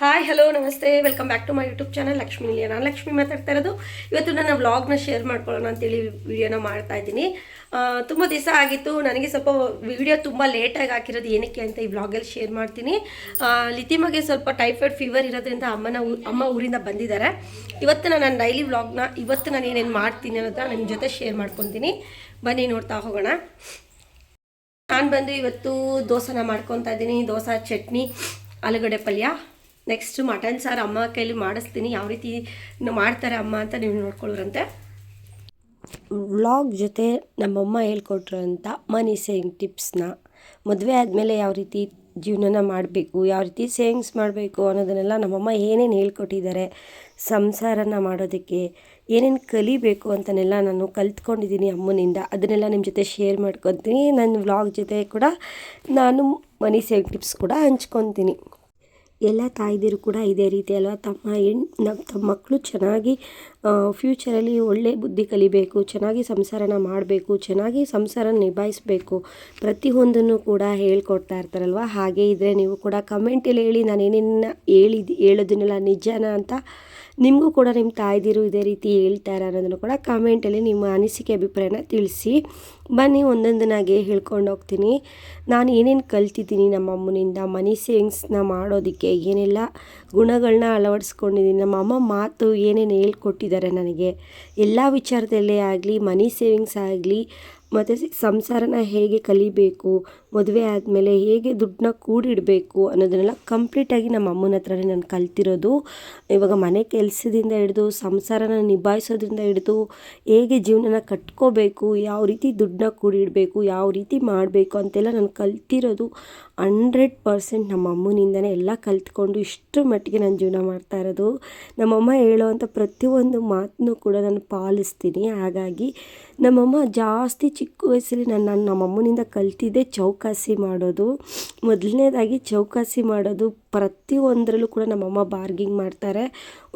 Hi hello ನಮಸ್ತೆ. Welcome back to my YouTube channel Lakshmi ನಾನು ಲಕ್ಷ್ಮಿ ಮಾತಾಡ್ತಾ ಇರೋದು. ಇವತ್ತು ನನ್ನ ವ್ಲಾಗ್ನ ಶೇರ್ ಮಾಡ್ಕೊಳ್ಳೋಣ ಅಂತೇಳಿ ವಿಡಿಯೋನ ಮಾಡ್ತಾ ಇದ್ದೀನಿ. ತುಂಬ ದಿವಸ ಆಗಿತ್ತು. ನನಗೆ ಸ್ವಲ್ಪ ವಿಡಿಯೋ ತುಂಬ ಲೇಟಾಗಿ ಹಾಕಿರೋದು ಏನಕ್ಕೆ ಅಂತ ಈ ವ್ಲಾಗಲ್ಲಿ ಶೇರ್ ಮಾಡ್ತೀನಿ. ಲಿತಿಮಗೆ ಸ್ವಲ್ಪ ಟೈಫಾಯ್ಡ್ ಫೀವರ್ ಇರೋದ್ರಿಂದ ಅಮ್ಮನ ಅಮ್ಮ ಊರಿಂದ ಬಂದಿದ್ದಾರೆ. ಇವತ್ತು ನಾನು ನನ್ನ ಡೈಲಿ ವ್ಲಾಗ್ನ ಇವತ್ತು ನಾನು ಏನೇನು ಮಾಡ್ತೀನಿ ಅನ್ನೋದನ್ನ ನಿಮ್ಮ ಜೊತೆ ಶೇರ್ ಮಾಡ್ಕೊತೀನಿ. ಬನ್ನಿ, ನೋಡ್ತಾ ಹೋಗೋಣ. ನಾನು ಬಂದು ಇವತ್ತು ದೋಸೆನ ಮಾಡ್ಕೊತಾ ಇದ್ದೀನಿ. ದೋಸೆ, ಚಟ್ನಿ, ಆಲೂಗಡ್ಡೆ ಪಲ್ಯ. ನೆಕ್ಸ್ಟ್ ಮಟನ್ ಸಾರು ಅಮ್ಮ ಕೈಲಿ ಮಾಡಿಸ್ತೀನಿ. ಯಾವ ರೀತಿ ಮಾಡ್ತಾರೆ ಅಮ್ಮ ಅಂತ ನೀವು ನೋಡ್ಕೊಳ್ಳೋರಂತೆ ವ್ಲಾಗ್ ಜೊತೆ ನಮ್ಮಮ್ಮ ಹೇಳ್ಕೊಟ್ರಂಥ ಮನಿ ಸೇವಿಂಗ್ ಟಿಪ್ಸ್ನ ಮದುವೆ ಆದಮೇಲೆ ಯಾವ ರೀತಿ ಜೀವನನ ಮಾಡಬೇಕು, ಯಾವ ರೀತಿ ಸೇವಿಂಗ್ಸ್ ಮಾಡಬೇಕು ಅನ್ನೋದನ್ನೆಲ್ಲ ನಮ್ಮಮ್ಮ ಏನೇನು ಹೇಳ್ಕೊಟ್ಟಿದ್ದಾರೆ, ಸಂಸಾರನ ಮಾಡೋದಕ್ಕೆ ಏನೇನು ಕಲಿಬೇಕು ಅಂತನೆಲ್ಲ ನಾನು ಕಲ್ತ್ಕೊಂಡಿದ್ದೀನಿ ಅಮ್ಮನಿಂದ. ಅದನ್ನೆಲ್ಲ ನಿಮ್ಮ ಜೊತೆ ಶೇರ್ ಮಾಡ್ಕೊತೀನಿ. ನನ್ನ ವ್ಲಾಗ್ ಜೊತೆ ಕೂಡ ನಾನು ಮನಿ ಸೇವಿಂಗ್ ಟಿಪ್ಸ್ ಕೂಡ ಹಂಚ್ಕೊತೀನಿ. ಎಲ್ಲ ತಾಯಿದಿರು ಕೂಡ ಇದೇ ರೀತಿ ಅಲ್ವಾ? ತಮ್ಮ ಹೆಣ್ ನಮ್ಮ ತಮ್ಮ ಮಕ್ಕಳು ಚೆನ್ನಾಗಿ ಫ್ಯೂಚರಲ್ಲಿ ಒಳ್ಳೆ ಬುದ್ಧಿ ಕಲಿಬೇಕು, ಚೆನ್ನಾಗಿ ಸಂಸಾರನ ಮಾಡಬೇಕು, ಚೆನ್ನಾಗಿ ಸಂಸಾರ ನಿಭಾಯಿಸಬೇಕು. ಪ್ರತಿಯೊಂದನ್ನು ಕೂಡ ಹೇಳ್ಕೊಡ್ತಾ ಇರ್ತಾರಲ್ವ? ಹಾಗೆ ಇದ್ದರೆ ನೀವು ಕೂಡ ಕಮೆಂಟಲ್ಲಿ ಹೇಳಿ ನಾನು ಏನೇನು ಹೇಳಿದ, ಹೇಳೋದನ್ನೆಲ್ಲ ನಿಜಾನ ಅಂತ ನಿಮಗೂ ಕೂಡ ನಿಮ್ಮ ತಾಯ್ದಿರು ಇದೇ ರೀತಿ ಹೇಳ್ತಾರೆ ಅನ್ನೋದನ್ನು ಕೂಡ ಕಾಮೆಂಟಲ್ಲಿ ನಿಮ್ಮ ಅನಿಸಿಕೆ, ಅಭಿಪ್ರಾಯನ ತಿಳಿಸಿ. ಬನ್ನಿ ಒಂದೊಂದನಾಗೆ ಹೇಳ್ಕೊಂಡು ಹೋಗ್ತೀನಿ. ನಾನು ಏನೇನು ಕಲ್ತಿದ್ದೀನಿ ನಮ್ಮ ಅಮ್ಮನಿಂದ, ಮನಿ ಸೇವಿಂಗ್ಸ್ನ ಮಾಡೋದಕ್ಕೆ, ಏನೆಲ್ಲ ಗುಣಗಳನ್ನ ಅಳವಡಿಸ್ಕೊಂಡಿದ್ದೀನಿ, ನಮ್ಮ ಅಮ್ಮ ಮಾತು ಏನೇನು ಹೇಳ್ಕೊಟ್ಟಿದ್ದಾರೆ ನನಗೆ, ಎಲ್ಲ ವಿಚಾರದಲ್ಲೇ ಆಗಲಿ, ಮನಿ ಸೇವಿಂಗ್ಸ್ ಆಗಲಿ ಮತ್ತು ಸಂಸಾರನ ಹೇಗೆ ಕಲಿಬೇಕು, ಮದುವೆ ಆದಮೇಲೆ ಹೇಗೆ ದುಡ್ಡನ್ನ ಕೂಡಿಡಬೇಕು ಅನ್ನೋದನ್ನೆಲ್ಲ ಕಂಪ್ಲೀಟಾಗಿ ನಮ್ಮ ಅಮ್ಮನ ಹತ್ರನೇ ನಾನು ಕಲ್ತಿರೋದು. ಇವಾಗ ಮನೆ ಕೆಲಸದಿಂದ ಹಿಡಿದು, ಸಂಸಾರನ ನಿಭಾಯಿಸೋದ್ರಿಂದ ಹಿಡಿದು ಹೇಗೆ ಜೀವನನ ಕಟ್ಕೋಬೇಕು, ಯಾವ ರೀತಿ ದುಡ್ಡನ್ನ ಕೂಡಿಡಬೇಕು, ಯಾವ ರೀತಿ ಮಾಡಬೇಕು ಅಂತೆಲ್ಲ ನಾನು ಕಲ್ತಿರೋದು ಹಂಡ್ರೆಡ್ ಪರ್ಸೆಂಟ್ ನಮ್ಮ ಅಮ್ಮನಿಂದನೇ ಎಲ್ಲ ಕಲ್ತ್ಕೊಂಡು ಇಷ್ಟರ ಮಟ್ಟಿಗೆ ನಾನು ಜೀವನ ಮಾಡ್ತಾ ಇರೋದು. ನಮ್ಮಮ್ಮ ಹೇಳೋವಂಥ ಪ್ರತಿಯೊಂದು ಮಾತನ್ನು ಕೂಡ ನಾನು ಪಾಲಿಸ್ತೀನಿ. ಹಾಗಾಗಿ ನಮ್ಮಮ್ಮ ಜಾಸ್ತಿ ಚಿಕ್ಕ ವಯಸ್ಸಲ್ಲಿ ನಾನು ನಾನು ನಮ್ಮಮ್ಮನಿಂದ ಕಲ್ತಿದ್ದೆ ಚೌಕಾಸಿ ಮಾಡೋದು. ಮೊದಲನೇದಾಗಿ ಚೌಕಾಸಿ ಮಾಡೋದು ಪ್ರತಿಯೊಂದರಲ್ಲೂ ಕೂಡ ನಮ್ಮಮ್ಮ ಬಾರ್ಗಿಂಗ್ ಮಾಡ್ತಾರೆ.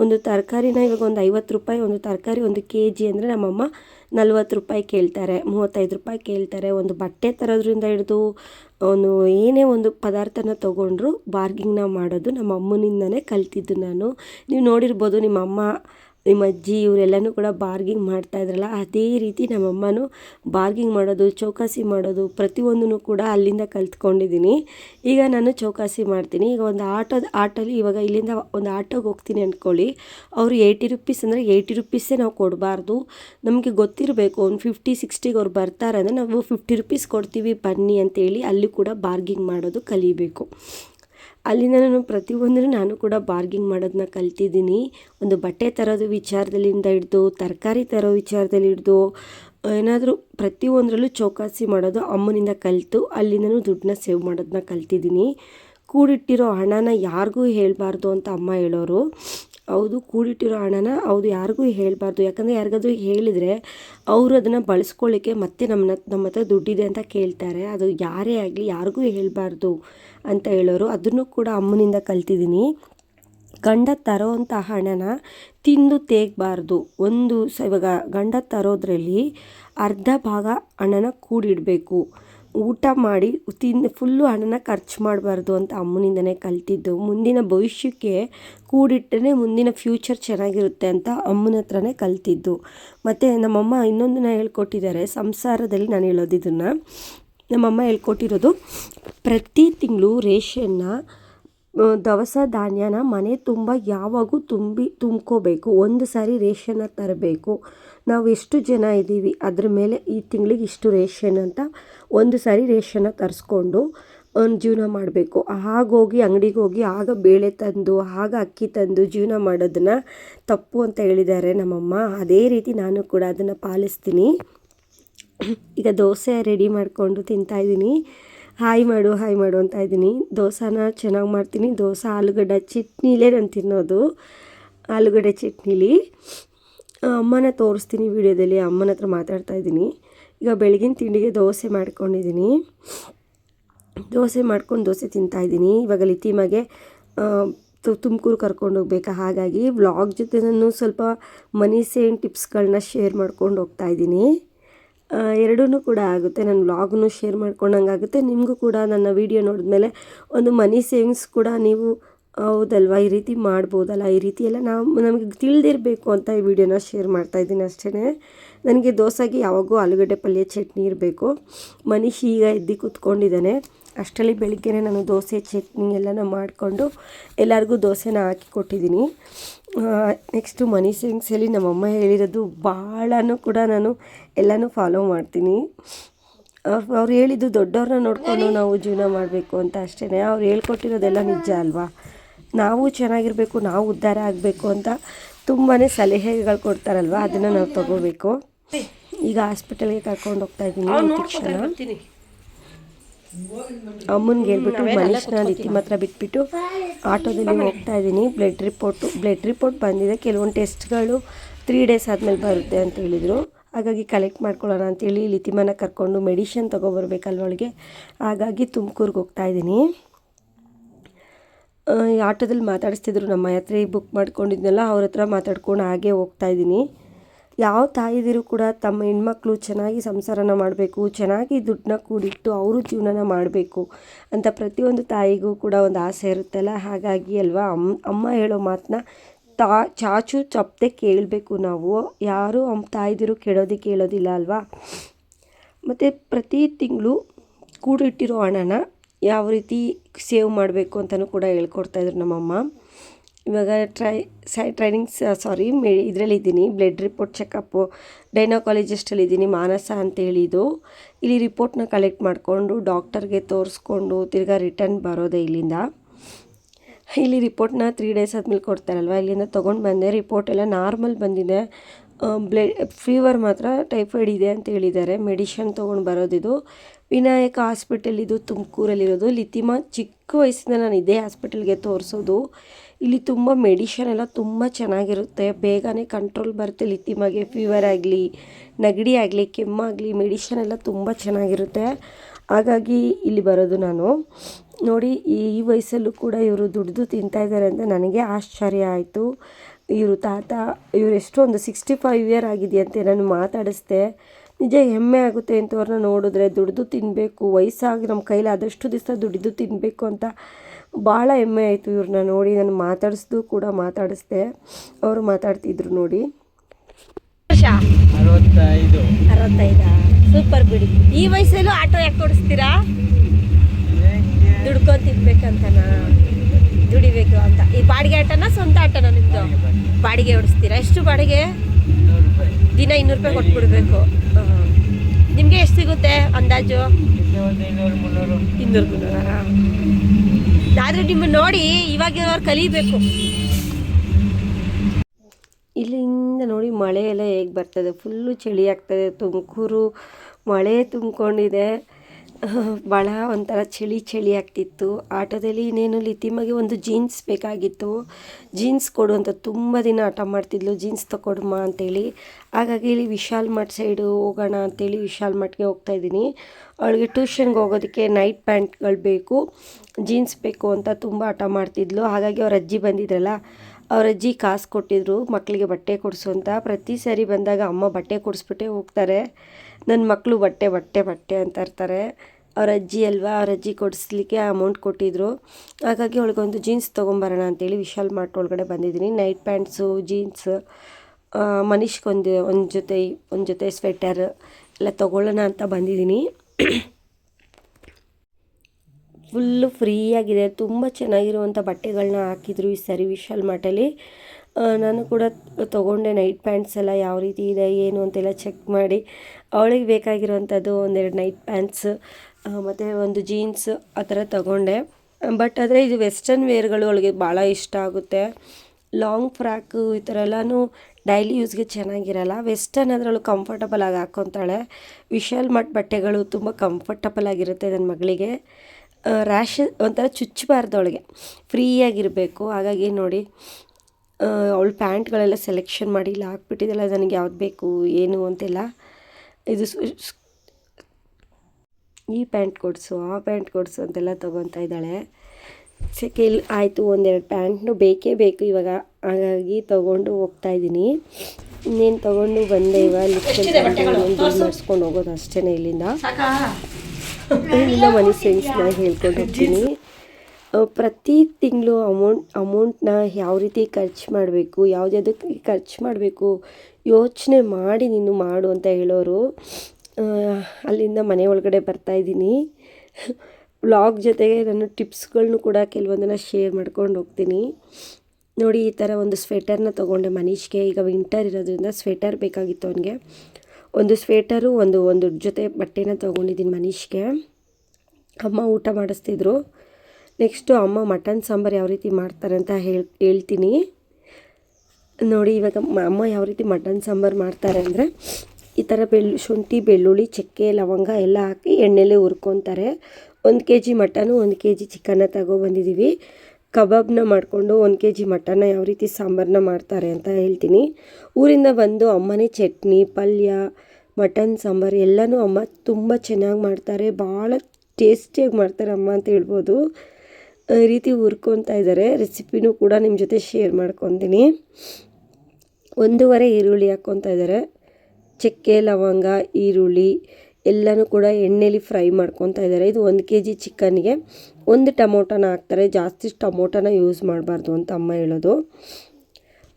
ಒಂದು ತರಕಾರಿನ ಇವಾಗ ಒಂದು ಐವತ್ತು ರೂಪಾಯಿ, ಒಂದು ತರಕಾರಿ ಒಂದು ಕೆ ಜಿ ಅಂದರೆ ನಮ್ಮಮ್ಮ ನಲ್ವತ್ತು ರೂಪಾಯಿ ಕೇಳ್ತಾರೆ, ಮೂವತ್ತೈದು ರೂಪಾಯಿ ಕೇಳ್ತಾರೆ. ಒಂದು ಬಟ್ಟೆ ತರೋದ್ರಿಂದ ಹಿಡಿದು ಅವನು ಏನೇ ಒಂದು ಪದಾರ್ಥನ ತೊಗೊಂಡ್ರು ಬಾರ್ಗಿಂಗ್ನ ಮಾಡೋದು ನಮ್ಮ ಅಮ್ಮನಿಂದನೇ ಕಲ್ತಿದ್ದು ನಾನು. ನೀವು ನೋಡಿರ್ಬೋದು ನಿಮ್ಮ ಅಮ್ಮ ನಿಮ್ಮ ಅಜ್ಜಿ ಇವರೆಲ್ಲನೂ ಕೂಡ ಬಾರ್ಗಿಂಗ್ ಮಾಡ್ತಾ ಇದ್ರಲ್ಲ, ಅದೇ ರೀತಿ ನಮ್ಮಮ್ಮನೂ ಬಾರ್ಗಿಂಗ್ ಮಾಡೋದು, ಚೌಕಾಸಿ ಮಾಡೋದು ಪ್ರತಿಯೊಂದನ್ನು ಕೂಡ ಅಲ್ಲಿಂದ ಕಲ್ತ್ಕೊಂಡಿದ್ದೀನಿ. ಈಗ ನಾನು ಚೌಕಾಸಿ ಮಾಡ್ತೀನಿ. ಈಗ ಒಂದು ಆಟೋದ ಆಟೋಲಿ ಇವಾಗ ಇಲ್ಲಿಂದ ಒಂದು ಆಟೋಗೆ ಹೋಗ್ತೀನಿ ಅಂದ್ಕೊಳ್ಳಿ. ಅವರು ಏಯ್ಟಿ ರುಪೀಸ್ ಅಂದರೆ ಏಯ್ಟಿ ರುಪೀಸೇ ನಾವು ಕೊಡಬಾರ್ದು. ನಮಗೆ ಗೊತ್ತಿರಬೇಕು, ಒಂದು ಫಿಫ್ಟಿ ಸಿಕ್ಸ್ಟಿಗೆ ಅವ್ರು ಬರ್ತಾರೆ ಅಂದರೆ ನಾವು ಫಿಫ್ಟಿ ರುಪೀಸ್ ಕೊಡ್ತೀವಿ ಬನ್ನಿ ಅಂತೇಳಿ ಅಲ್ಲಿ ಕೂಡ ಬಾರ್ಗಿಂಗ್ ಮಾಡೋದು ಕಲಿಬೇಕು. ಅಲ್ಲಿಂದ ನಾನು ಪ್ರತಿಯೊಂದನ್ನು ನಾನು ಕೂಡ ಬಾರ್ಗಿಂಗ್ ಮಾಡೋದನ್ನ ಕಲ್ತಿದ್ದೀನಿ. ಒಂದು ಬಟ್ಟೆ ತರೋದು ವಿಚಾರದಲ್ಲಿಂದ ಹಿಡ್ದು, ತರಕಾರಿ ತರೋ ವಿಚಾರದಲ್ಲಿ ಹಿಡಿದು, ಏನಾದರೂ ಪ್ರತಿಯೊಂದರಲ್ಲೂ ಚೌಕಾಸಿ ಮಾಡೋದು ಅಮ್ಮನಿಂದ ಕಲಿತು ಅಲ್ಲಿಂದನೂ ದುಡ್ಡನ್ನ ಸೇವ್ ಮಾಡೋದನ್ನ ಕಲ್ತಿದ್ದೀನಿ. ಕೂಡಿಟ್ಟಿರೋ ಹಣನ ಯಾರಿಗೂ ಹೇಳಬಾರ್ದು ಅಂತ ಅಮ್ಮ ಹೇಳೋರು. ಹೌದು, ಕೂಡಿಟ್ಟಿರೋ ಹಣನ ಹೌದು ಯಾರಿಗೂ ಹೇಳಬಾರ್ದು. ಯಾಕಂದರೆ ಯಾರಿಗಾದ್ರೂ ಹೇಳಿದರೆ ಅವರು ಅದನ್ನು ಬಳಸ್ಕೊಳ್ಳಿಕ್ಕೆ ಮತ್ತೆ ನಮ್ಮನ್ನ, ನಮ್ಮ ಹತ್ರ ದುಡ್ಡಿದೆ ಅಂತ ಕೇಳ್ತಾರೆ. ಅದು ಯಾರೇ ಆಗಲಿ ಯಾರಿಗೂ ಹೇಳಬಾರ್ದು. ಅಂತ ಹೇಳೋರು. ಅದನ್ನು ಕೂಡ ಅಮ್ಮನಿಂದ ಕಲ್ತಿದ್ದೀನಿ. ಗಂಡ ತರೋವಂಥ ಹಣನ ತಿಂದು ತೇಗಬಾರ್ದು. ಒಂದು ಸ, ಇವಾಗ ಗಂಡ ತರೋದ್ರಲ್ಲಿ ಅರ್ಧ ಭಾಗ ಹಣನ ಕೂಡಿಡಬೇಕು. ಊಟ ಮಾಡಿ ತಿಂದು ಫುಲ್ಲು ಹಣನ ಖರ್ಚು ಮಾಡಬಾರ್ದು ಅಂತ ಅಮ್ಮನಿಂದನೇ ಕಲ್ತಿದ್ದು. ಮುಂದಿನ ಭವಿಷ್ಯಕ್ಕೆ ಕೂಡಿಟ್ಟರೆ ಮುಂದಿನ ಫ್ಯೂಚರ್ ಚೆನ್ನಾಗಿರುತ್ತೆ ಅಂತ ಅಮ್ಮನ ಹತ್ರನೇ ಕಲ್ತಿದ್ದು. ಮತ್ತು ನಮ್ಮಮ್ಮ ಇನ್ನೊಂದನ್ನ ಹೇಳ್ಕೊಟ್ಟಿದ್ದಾರೆ. ಸಂಸಾರದಲ್ಲಿ ನಾನು ಹೇಳೋದು ಇದನ್ನು. ನಮ್ಮಮ್ಮ ಹೇಳ್ಕೊಟ್ಟಿರೋದು, ಪ್ರತಿ ತಿಂಗಳು ರೇಷನ್ನ ದವಸ ಧಾನ್ಯನ ಮನೆ ತುಂಬ ಯಾವಾಗೂ ತುಂಬಿ, ತುಂಬ್ಕೋಬೇಕು. ಒಂದು ಸಾರಿ ರೇಷನ್ನ ತರಬೇಕು. ನಾವು ಎಷ್ಟು ಜನ ಇದ್ದೀವಿ, ಅದ್ರ ಮೇಲೆ ಈ ತಿಂಗಳಿಗೆ ಇಷ್ಟು ರೇಷನ್ ಅಂತ ಒಂದು ಸಾರಿ ರೇಷನ್ನ ತರಿಸ್ಕೊಂಡು ಜೀವನ ಮಾಡಬೇಕು. ಹಾಗೋಗಿ, ಅಂಗಡಿಗೆ ಹೋಗಿ, ಆಗ ಬೇಳೆ ತಂದು, ಆಗ ಅಕ್ಕಿ ತಂದು ಜೀವನ ಮಾಡೋದನ್ನ ತಪ್ಪು ಅಂತ ಹೇಳಿದ್ದಾರೆ ನಮ್ಮಮ್ಮ. ಅದೇ ರೀತಿ ನಾನು ಕೂಡ ಅದನ್ನು ಪಾಲಿಸ್ತೀನಿ. ಈಗ ದೋಸೆ ರೆಡಿ ಮಾಡಿಕೊಂಡು ತಿಂತಾಯಿದ್ದೀನಿ ಹಾಯ್ ಮಾಡು ಹಾಯ್ ಮಾಡು ಅಂತ ಇದ್ದೀನಿ. ದೋಸೆನ ಚೆನ್ನಾಗಿ ಮಾಡ್ತೀನಿ. ದೋಸೆ, ಆಲೂಗಡ್ಡೆ, ಚಟ್ನಿಲೇ ನಾನು ತಿನ್ನೋದು. ಆಲೂಗಡ್ಡೆ, ಚಟ್ನಿಲಿ. ಅಮ್ಮನ ತೋರಿಸ್ತೀನಿ ವಿಡಿಯೋದಲ್ಲಿ. ಅಮ್ಮನ ಹತ್ರ ಮಾತಾಡ್ತಾ ಇದ್ದೀನಿ. ಈಗ ಬೆಳಗಿನ ತಿಂಡಿಗೆ ದೋಸೆ ಮಾಡ್ಕೊಂಡಿದ್ದೀನಿ. ದೋಸೆ ಮಾಡ್ಕೊಂಡು ದೋಸೆ ತಿಂತಾಯಿದ್ದೀನಿ ಇವಾಗ ಲಿತಿಮಗೆ ತುಮಕೂರು ಕರ್ಕೊಂಡು ಹೋಗ್ಬೇಕಾ? ಹಾಗಾಗಿ ವ್ಲಾಗ್ ಜೊತೆ ನಾನು ಸ್ವಲ್ಪ ಮನಿ ಸೇನ್ ಟಿಪ್ಸ್ಗಳನ್ನ ಶೇರ್ ಮಾಡ್ಕೊಂಡು ಹೋಗ್ತಾ ಇದ್ದೀನಿ. ಎರಡೂ ಕೂಡ ಆಗುತ್ತೆ. ನಾನು ವ್ಲಾಗ್ನು ಶೇರ್ ಮಾಡ್ಕೊಂಡಂಗೆ ಆಗುತ್ತೆ. ನಿಮಗೂ ಕೂಡ ನನ್ನ ವೀಡಿಯೋ ನೋಡಿದ್ಮೇಲೆ ಒಂದು ಮನಿ ಸೇವಿಂಗ್ಸ್ ಕೂಡ ನೀವು, ಹೌದಲ್ವಾ? ಈ ರೀತಿ ಮಾಡ್ಬೋದಲ್ಲ? ಈ ರೀತಿ ಎಲ್ಲ ನಾವು, ನಮಗೆ ತಿಳಿದಿರಬೇಕು ಅಂತ ಈ ವಿಡಿಯೋನ ಶೇರ್ ಮಾಡ್ತಾ ಇದ್ದೀನಿ ಅಷ್ಟೇ ನನಗೆ ದೋಸೆಗೆ ಯಾವಾಗೂ ಆಲೂಗಡ್ಡೆ ಪಲ್ಯ, ಚಟ್ನಿ ಇರಬೇಕು. ಮನೀಶ್ ಈಗ ಎದ್ದು ಕೂತ್ಕೊಂಡಿದ್ದಾನೆ. ಅಷ್ಟರಲ್ಲಿ ಬೆಳಿಗ್ಗೆನೇ ನಾನು ದೋಸೆ ಚಟ್ನಿ ಎಲ್ಲನ ಮಾಡಿಕೊಂಡು ಎಲ್ಲರಿಗೂ ದೋಸೆನ ಹಾಕಿ ಕೊಟ್ಟಿದ್ದೀನಿ. ನೆಕ್ಸ್ಟು ಮನಿ ಸೇವಿಂಗ್ಸಲ್ಲಿ ನಮ್ಮಮ್ಮ ಹೇಳಿರೋದು ಭಾಳನೂ ಕೂಡ ನಾನು ಎಲ್ಲನೂ ಫಾಲೋ ಮಾಡ್ತೀನಿ. ಅವ್ರು ಅವ್ರು ಹೇಳಿದ್ದು ದೊಡ್ಡವ್ರನ್ನ ನೋಡಿಕೊಂಡು ನಾವು ಜೀವನ ಮಾಡಬೇಕು ಅಂತ ಅಷ್ಟೇ ಅವ್ರು ಹೇಳ್ಕೊಟ್ಟಿರೋದೆಲ್ಲ ನಿಜ ಅಲ್ವಾ? ನಾವು ಚೆನ್ನಾಗಿರಬೇಕು ನಾವು ಉದ್ಧಾರ ಆಗಬೇಕು ಅಂತ ತುಂಬಾ ಸಲಹೆಗಳು ಕೊಡ್ತಾರಲ್ವ? ಅದನ್ನು ನಾವು ತಗೋಬೇಕು. ಈಗ ಹಾಸ್ಪಿಟಲ್ಗೆ ಕರ್ಕೊಂಡು ಹೋಗ್ತಾ ಇದ್ದೀನಿ ತಕ್ಷಣ ಅಮ್ಮನಿಗೆ ಹೇಳ್ಬಿಟ್ಟು ಮನುಷ್ಯನ ರೀತಿ ಮಾತ್ರ ಬಿಟ್ಬಿಟ್ಟು ಆಟೋದಲ್ಲಿ ಹೋಗ್ತಾ ಇದ್ದೀನಿ. ಬ್ಲಡ್ ರಿಪೋರ್ಟು ಬ್ಲಡ್ ರಿಪೋರ್ಟ್ ಬಂದಿದೆ. ಕೆಲವೊಂದು ಟೆಸ್ಟ್ಗಳು ತ್ರೀ ಡೇಸ್ ಆದಮೇಲೆ ಬರುತ್ತೆ ಅಂತ ಹೇಳಿದರು. ಹಾಗಾಗಿ ಕಲೆಕ್ಟ್ ಮಾಡ್ಕೊಳ್ಳೋಣ ಅಂತೇಳಿ ಲಿತಿಮನ ಕರ್ಕೊಂಡು ಮೆಡಿಷನ್ ತೊಗೊಬರ್ಬೇಕಲ್ವ ಅವಳಿಗೆ. ಹಾಗಾಗಿ ತುಮಕೂರಿಗೆ ಹೋಗ್ತಾ ಇದ್ದೀನಿ. ಆಟೋದಲ್ಲಿ ಮಾತಾಡಿಸ್ತಿದ್ರು ನಮ್ಮ ಹತ್ರ ಬುಕ್ ಮಾಡ್ಕೊಂಡಿದ್ನಲ್ಲ ಅವ್ರ ಹತ್ರ ಮಾತಾಡ್ಕೊಂಡು ಹಾಗೆ ಹೋಗ್ತಾ ಇದ್ದೀನಿ. ಯಾವ ತಾಯಿದಿರು ಕೂಡ ತಮ್ಮ ಹೆಣ್ಮಕ್ಳು ಚೆನ್ನಾಗಿ ಸಂಸಾರನ ಮಾಡಬೇಕು, ಚೆನ್ನಾಗಿ ದುಡ್ಡನ್ನ ಕೂಡಿಟ್ಟು ಅವರು ಜೀವನನ ಮಾಡಬೇಕು ಅಂತ ಪ್ರತಿಯೊಂದು ತಾಯಿಗೂ ಕೂಡ ಒಂದು ಆಸೆ ಇರುತ್ತಲ್ಲ? ಹಾಗಾಗಿ ಅಲ್ವಾ? ಅಮ್ಮ ಅಮ್ಮ ಹೇಳೋ ಮಾತನ್ನ ತಾ, ಚಾಚು ಚಪ್ಪದೆ ಕೇಳಬೇಕು ನಾವು. ಯಾರೂ ಅಮ್ಮ ತಾಯಿದಿರು ಕೆಡೋದಕ್ಕೆ ಕೇಳೋದಿಲ್ಲ ಅಲ್ವಾ? ಮತ್ತು ಪ್ರತಿ ತಿಂಗಳು ಕೂಡಿಟ್ಟಿರೋ ಹಣನ ಯಾವ ರೀತಿ ಸೇವ್ ಮಾಡಬೇಕು ಅಂತಲೂ ಕೂಡ ಹೇಳ್ಕೊಡ್ತಾಯಿದ್ರು ನಮ್ಮಮ್ಮ. ಇವಾಗ ಟ್ರೈ ಸೈ ಟ್ರೈನಿಂಗ್ ಸಾರಿ, ಮೇ ಇದರಲ್ಲಿದ್ದೀನಿ ಬ್ಲಡ್ ರಿಪೋರ್ಟ್ ಚೆಕಪ್ಪು. ಡೈನೋಕಾಲಜಿಸ್ಟಲ್ಲಿದ್ದೀನಿ, ಮಾನಸ ಅಂತೇಳಿದು ಇಲ್ಲಿ ರಿಪೋರ್ಟ್ನ ಕಲೆಕ್ಟ್ ಮಾಡಿಕೊಂಡು, ಡಾಕ್ಟರ್ಗೆ ತೋರಿಸ್ಕೊಂಡು, ತಿರ್ಗಾ ರಿಟರ್ನ್ ಬರೋದೆ ಇಲ್ಲಿಂದ. ಇಲ್ಲಿ ರಿಪೋರ್ಟ್ನ ತ್ರೀ ಡೇಸ್ ಆದಮೇಲೆ ಕೊಡ್ತಾರಲ್ವ? ಇಲ್ಲಿಂದ ತೊಗೊಂಡು ಬಂದೆ. ರಿಪೋರ್ಟ್ ಎಲ್ಲ ನಾರ್ಮಲ್ ಬಂದಿದೆ. ಬ್ಲಡ್, ಫೀವರ್ ಮಾತ್ರ ಟೈಫಾಯ್ಡ್ ಇದೆ ಅಂತ ಹೇಳಿದ್ದಾರೆ. ಮೆಡಿಷನ್ ತೊಗೊಂಡು ಬರೋದಿದು ವಿನಾಯಕ ಹಾಸ್ಪಿಟಲ್ ಇದು ತುಮಕೂರಲ್ಲಿರೋದು. ಲಿತಿಮಾ ಚಿಕ್ಕ ವಯಸ್ಸಿಂದ ನಾನು ಇದೇ ಹಾಸ್ಪಿಟಲ್ಗೆ ತೋರಿಸೋದು. ಇಲ್ಲಿ ತುಂಬ ಮೆಡಿಷನ್ ಎಲ್ಲ ತುಂಬ ಚೆನ್ನಾಗಿರುತ್ತೆ. ಬೇಗನೆ ಕಂಟ್ರೋಲ್ ಬರುತ್ತೆ. ಲಿತಿಮಗೆ ಫೀವರ್ ಆಗಲಿ, ನೆಗಡಿ ಆಗಲಿ ಕೆಮ್ಮಾಗಲಿ ಮೆಡಿಷನ್ ಎಲ್ಲ ತುಂಬ ಚೆನ್ನಾಗಿರುತ್ತೆ. ಹಾಗಾಗಿ ಇಲ್ಲಿ ಬರೋದು ನಾನು. ನೋಡಿ, ಈ ವಯಸ್ಸಲ್ಲೂ ಕೂಡ ಇವರು ದುಡಿದು ತಿಂತಾಯಿದ್ದಾರೆ ಅಂತ ನನಗೆ ಆಶ್ಚರ್ಯ ಆಯಿತು. ಇವರು ತಾತ, ಇವರು ಎಷ್ಟೊಂದು ಸಿಕ್ಸ್ಟಿ ಫೈವ್ ಇಯರ್ ಆಗಿದೆಯಂತೆ ನಾನು ಮಾತಾಡಿಸ್ದೆ. ನಿಜ ಹೆಮ್ಮೆ ಆಗುತ್ತೆ ಅಂತವ್ರನ್ನ ನೋಡಿದ್ರೆ ದುಡಿದು ತಿನ್ನಬೇಕು ವಯಸ್ಸಾಗಿ ನಮ್ಮ ಕೈಲಿ ಆದಷ್ಟು ದಿವಸ ದುಡಿದು ತಿನ್ನಬೇಕು ಅಂತ ಭಾಳ ಹೆಮ್ಮೆ ಆಯಿತು ಇವ್ರನ್ನ ನೋಡಿ ನಾನು ಮಾತಾಡಿಸ್ದು ಕೂಡ ಮಾತಾಡಿಸ್ದೆ. ಅವರು ಮಾತಾಡ್ತಿದ್ರು ನೋಡಿ. ಅರವತ್ತೈದು. ಸೂಪರ್ ಬಿಡಿ. ಈ ವಯಸ್ಸಲ್ಲೂ ಆಟೋ ಯಾಕೆ ಓಡಿಸ್ತೀರಾ? ದುಡ್ಕೊಂಡು ತಿನ್ಬೇಕಂತನಾ? ದುಡಿಬೇಕು ಅಂತ. ಈ ಬಾಡಿಗೆ ಆಟನ ಸ್ವಂತ ಆಟನ ನಿಮ್ಮದು ಬಾಡಿಗೆ ಓಡಿಸ್ತೀರಾ? ಎಷ್ಟು ಬಾಡಿಗೆ? ದಿನ ಇನ್ನೂರು ರೂಪಾಯಿ ಕೊಟ್ಬಿಡ್ಬೇಕು. ನಿಮಗೆ ಎಷ್ಟು ಸಿಗುತ್ತೆ ಅಂದಾಜು? ಆದರೂ ನಿಮ್ಮನ್ನು ನೋಡಿ, ಇವಾಗಿರೋರು ಕಲಿಬೇಕು. ಇಲ್ಲಿಂದ ನೋಡಿ ಮಳೆ ಎಲ್ಲ ಹೇಗೆ ಬರ್ತದೆ. ಫುಲ್ಲು ಚಳಿ ಆಗ್ತದೆ, ತುಮಕೂರು ಮಳೆ ತುಂಬಿಕೊಂಡಿದೆ. ಭಾಳ ಒಂಥರ ಚಳಿ ಚಳಿ ಆಗ್ತಿತ್ತು. ಆಟೋದಲ್ಲಿ ಇನ್ನೇನು ಲಿತಿಮಗೆ ಒಂದು ಜೀನ್ಸ್ ಬೇಕಾಗಿತ್ತು. ಜೀನ್ಸ್ ಕೊಡು ಅಂತ ತುಂಬ ದಿನ ಆಟ ಮಾಡ್ತಿದ್ಲು. ಜೀನ್ಸ್ ತಗೊಡಮ್ಮ ಅಂತೇಳಿ. ಹಾಗಾಗಿ ಇಲ್ಲಿ ವಿಶಾಲ್ ಮಠ್ ಸೈಡು ಹೋಗೋಣ ಅಂತೇಳಿ ವಿಶಾಲ್ ಮಠ್ಗೆ ಹೋಗ್ತಾ ಇದ್ದೀನಿ. ಅವಳಿಗೆ ಟ್ಯೂಷನ್ಗೆ ಹೋಗೋದಕ್ಕೆ ನೈಟ್ ಪ್ಯಾಂಟ್ಗಳು ಬೇಕು, ಜೀನ್ಸ್ ಬೇಕು ಅಂತ ತುಂಬ ಹಠ ಮಾಡ್ತಿದ್ಲು. ಹಾಗಾಗಿ ಅವ್ರ ಅಜ್ಜಿ ಬಂದಿದ್ರಲ್ಲ, ಅವ್ರ ಅಜ್ಜಿ ಕಾಸು ಕೊಟ್ಟಿದ್ರು, ಮಕ್ಕಳಿಗೆ ಬಟ್ಟೆ ಕೊಡಿಸು ಅಂತ. ಪ್ರತಿ ಸಾರಿ ಬಂದಾಗ ಅಮ್ಮ ಬಟ್ಟೆ ಕೊಡಿಸ್ಬಿಟ್ಟೆ ಹೋಗ್ತಾರೆ. ನನ್ನ ಮಕ್ಕಳು ಬಟ್ಟೆ ಬಟ್ಟೆ ಬಟ್ಟೆ ಅಂತ ಇರ್ತಾರೆ. ಅವ್ರ ಅಜ್ಜಿ ಅಲ್ವಾ? ಅವ್ರ ಅಜ್ಜಿ ಕೊಡಿಸ್ಲಿಕ್ಕೆ ಅಮೌಂಟ್ ಕೊಟ್ಟಿದ್ರು. ಹಾಗಾಗಿ ಅವಳಿಗೊಂದು ಜೀನ್ಸ್ ತೊಗೊಂಬರೋಣ ಅಂತೇಳಿ ವಿಶಾಲ್ ಮಾರ್ಟ್ ಒಳಗಡೆ ಬಂದಿದ್ದೀನಿ. ನೈಟ್ ಪ್ಯಾಂಟ್ಸು, ಜೀನ್ಸ್ ಮನೀಷ್ಗೊಂದು, ಒಂದು ಜೊತೆ ಒಂದು ಜೊತೆ ಸ್ವೆಟರ್ ಎಲ್ಲ ತೊಗೊಳ್ಳೋಣ ಅಂತ ಬಂದಿದ್ದೀನಿ. ಫುಲ್ಲು ಫ್ರೀಯಾಗಿದೆ ತುಂಬ ಚೆನ್ನಾಗಿರುವಂಥ ಬಟ್ಟೆಗಳನ್ನ ಹಾಕಿದ್ರು ಈ ಸರಿ ವಿಶಾಲ್ ಮಾರ್ಟಲ್ಲಿ. ನಾನು ಕೂಡ ತೊಗೊಂಡೆ ನೈಟ್ ಪ್ಯಾಂಟ್ಸ್ ಎಲ್ಲ ಯಾವ ರೀತಿ ಇದೆ, ಏನು ಅಂತೆಲ್ಲ ಚೆಕ್ ಮಾಡಿ. ಅವಳಿಗೆ ಬೇಕಾಗಿರುವಂಥದ್ದು ಒಂದೆರಡು ನೈಟ್ ಪ್ಯಾಂಟ್ಸ್ ಮತ್ತು ಒಂದು ಜೀನ್ಸ್ ಆ ಥರ ತೊಗೊಂಡೆ. ಬಟ್ ಆದರೆ ಇದು ವೆಸ್ಟರ್ನ್ ವೇರ್ಗಳು ಅವಳಿಗೆ ಭಾಳ ಇಷ್ಟ ಆಗುತ್ತೆ. ಲಾಂಗ್ ಫ್ರಾಕು ಈ ಥರ ಎಲ್ಲನೂ ಡೈಲಿ ಯೂಸ್ಗೆ ಚೆನ್ನಾಗಿರಲ್ಲ. ವೆಸ್ಟರ್ನ್ ಅದರಲ್ಲೂ ಕಂಫರ್ಟಬಲ್ ಆಗಿ ಹಾಕ್ಕೊತಾಳೆ ವಿಶಾಲ್ ಮಟ್ ಬಟ್ಟೆಗಳು ತುಂಬ ಕಂಫರ್ಟಬಲ್ ಆಗಿರುತ್ತೆ ನನ್ನ ಮಗಳಿಗೆ. ರ್ಯಾಶ್ ಒಂಥರ ಚುಚ್ಚಬಾರ್ದು ಅವಳಿಗೆ ಫ್ರೀಯಾಗಿರಬೇಕು ಹಾಗಾಗಿ ನೋಡಿ ಅವಳ ಪ್ಯಾಂಟ್ಗಳೆಲ್ಲ ಸೆಲೆಕ್ಷನ್ ಮಾಡಿ ಇಲ್ಲ ಹಾಕ್ಬಿಟ್ಟಿದ್ದಲ್ಲ ನನಗೆ ಯಾವ್ದು ಬೇಕು, ಏನು ಅಂತೆಲ್ಲ. ಇದು ಈ ಪ್ಯಾಂಟ್ ಕೊಡಿಸು, ಆ ಪ್ಯಾಂಟ್ ಕೊಡಿಸು ಅಂತೆಲ್ಲ ತೊಗೊತಾ ಇದ್ದಾಳೆ. ಸೆಕೆಲ್ ಆಯಿತು ಒಂದೆರಡು ಪ್ಯಾಂಟ್ನು ಬೇಕೇ ಬೇಕು. ಇವಾಗ ಹಾಗಾಗಿ ತೊಗೊಂಡು ಹೋಗ್ತಾ ಇದ್ದೀನಿ. ಇನ್ನೇನು ತೊಗೊಂಡು ಬಂದೆ ಇವಾಗ ಲಿಫ್ಟ್ ಮಾಡಿಸ್ಕೊಂಡು ಹೋಗೋದು ಅಷ್ಟೇ ಇಲ್ಲಿಂದ. ಇಲ್ಲಿಂದ ಮನಿ ಸೇವಿಂಗ್ಸ್ನ ಹೇಳ್ಕೊಂಡು ಹೋಗ್ತೀನಿ. ಪ್ರತಿ ತಿಂಗಳು ಅಮೌಂಟ್ ಅಮೌಂಟ್ನ ಯಾವ ರೀತಿ ಖರ್ಚು ಮಾಡಬೇಕು ಯಾವುದ್ಯಾವುದಕ್ಕೆ ಖರ್ಚು ಮಾಡಬೇಕು ಯೋಚನೆ ಮಾಡಿ ನೀನು ಮಾಡು ಅಂತ ಹೇಳೋರು. ಅಲ್ಲಿಂದ ಮನೆ ಒಳಗಡೆ ಬರ್ತಾಯಿದ್ದೀನಿ ವ್ಲಾಗ್ ಜೊತೆಗೆ ನಾನು ಟಿಪ್ಸ್ಗಳನ್ನೂ ಕೂಡ ಕೆಲವೊಂದನ್ನು ಶೇರ್ ಮಾಡ್ಕೊಂಡು ಹೋಗ್ತೀನಿ. ನೋಡಿ, ಈ ಥರ ಒಂದು ಸ್ವೆಟರ್ನ ತೊಗೊಂಡೆ ಮನೀಷ್ಗೆ. ಈಗ ವಿಂಟರ್ ಇರೋದ್ರಿಂದ ಸ್ವೆಟರ್ ಬೇಕಾಗಿತ್ತು ಅವನಿಗೆ. ಒಂದು ಸ್ವೆಟರು ಒಂದು ಒಂದು ಜೊತೆ ಬಟ್ಟೆನ ತೊಗೊಂಡಿದ್ದೀನಿ ಮನೀಷ್ಗೆ. ಅಮ್ಮ ಊಟ ಮಾಡಿಸ್ತಿದ್ರು. ನೆಕ್ಸ್ಟು ಅಮ್ಮ ಮಟನ್ ಸಾಂಬಾರು ಯಾವ ರೀತಿ ಮಾಡ್ತಾರೆ ಅಂತ ಹೇಳಿ, ಹೇಳ್ತೀನಿ. ನೋಡಿ, ಇವಾಗ ಅಮ್ಮ ಯಾವ ರೀತಿ ಮಟನ್ ಸಾಂಬಾರು ಮಾಡ್ತಾರೆ ಅಂದರೆ, ಈ ಥರ ಬೆಳ್ಳು ಶುಂಠಿ, ಬೆಳ್ಳುಳ್ಳಿ, ಚಕ್ಕೆ, ಲವಂಗ ಎಲ್ಲ ಹಾಕಿ ಎಣ್ಣೆಲೆ ಹುರ್ಕೊತಾರೆ. ಒಂದು ಕೆ ಜಿ ಮಟನು, ಒಂದು ಕೆ ಜಿ ಚಿಕನ್ನ ತಗೊಬಂದಿದ್ದೀವಿ ಕಬಾಬ್ನ ಮಾಡಿಕೊಂಡು ಒಂದು ಕೆ ಜಿ ಮಟನ್ನ ಯಾವ ರೀತಿ ಸಾಂಬಾರನ್ನ ಮಾಡ್ತಾರೆ ಅಂತ ಹೇಳ್ತೀನಿ. ಊರಿಂದ ಬಂದು ಅಮ್ಮನೇ ಚಟ್ನಿ, ಪಲ್ಯ, ಮಟನ್, ಸಾಂಬಾರು ಎಲ್ಲನೂ ಅಮ್ಮ ತುಂಬ ಚೆನ್ನಾಗಿ ಮಾಡ್ತಾರೆ. ಭಾಳ ಟೇಸ್ಟಿಯಾಗಿ ಮಾಡ್ತಾರೆ ಅಮ್ಮ ಅಂತ ಹೇಳ್ಬೋದು. ಈ ರೀತಿ ಹುರ್ಕೊತಾ ಇದ್ದಾರೆ ರೆಸಿಪಿನೂ ಕೂಡ ನಿಮ್ಮ ಜೊತೆ ಶೇರ್ ಮಾಡ್ಕೊತೀನಿ. ಒಂದೂವರೆ ಈರುಳ್ಳಿ ಹಾಕ್ಕೊತಾ ಇದ್ದಾರೆ ಚಕ್ಕೆ, ಲವಂಗ, ಈರುಳ್ಳಿ ಎಲ್ಲನೂ ಕೂಡ ಎಣ್ಣೆಲಿ ಫ್ರೈ ಮಾಡ್ಕೊತಾ ಇದ್ದಾರೆ. ಇದು ಒಂದು ಕೆ ಜಿ ಚಿಕನ್ಗೆ ಒಂದು ಟೊಮೊಟೊನ ಹಾಕ್ತಾರೆ. ಜಾಸ್ತಿ ಟೊಮೊಟೊನ ಯೂಸ್ ಮಾಡಬಾರ್ದು ಅಂತ ಅಮ್ಮ ಹೇಳೋದು.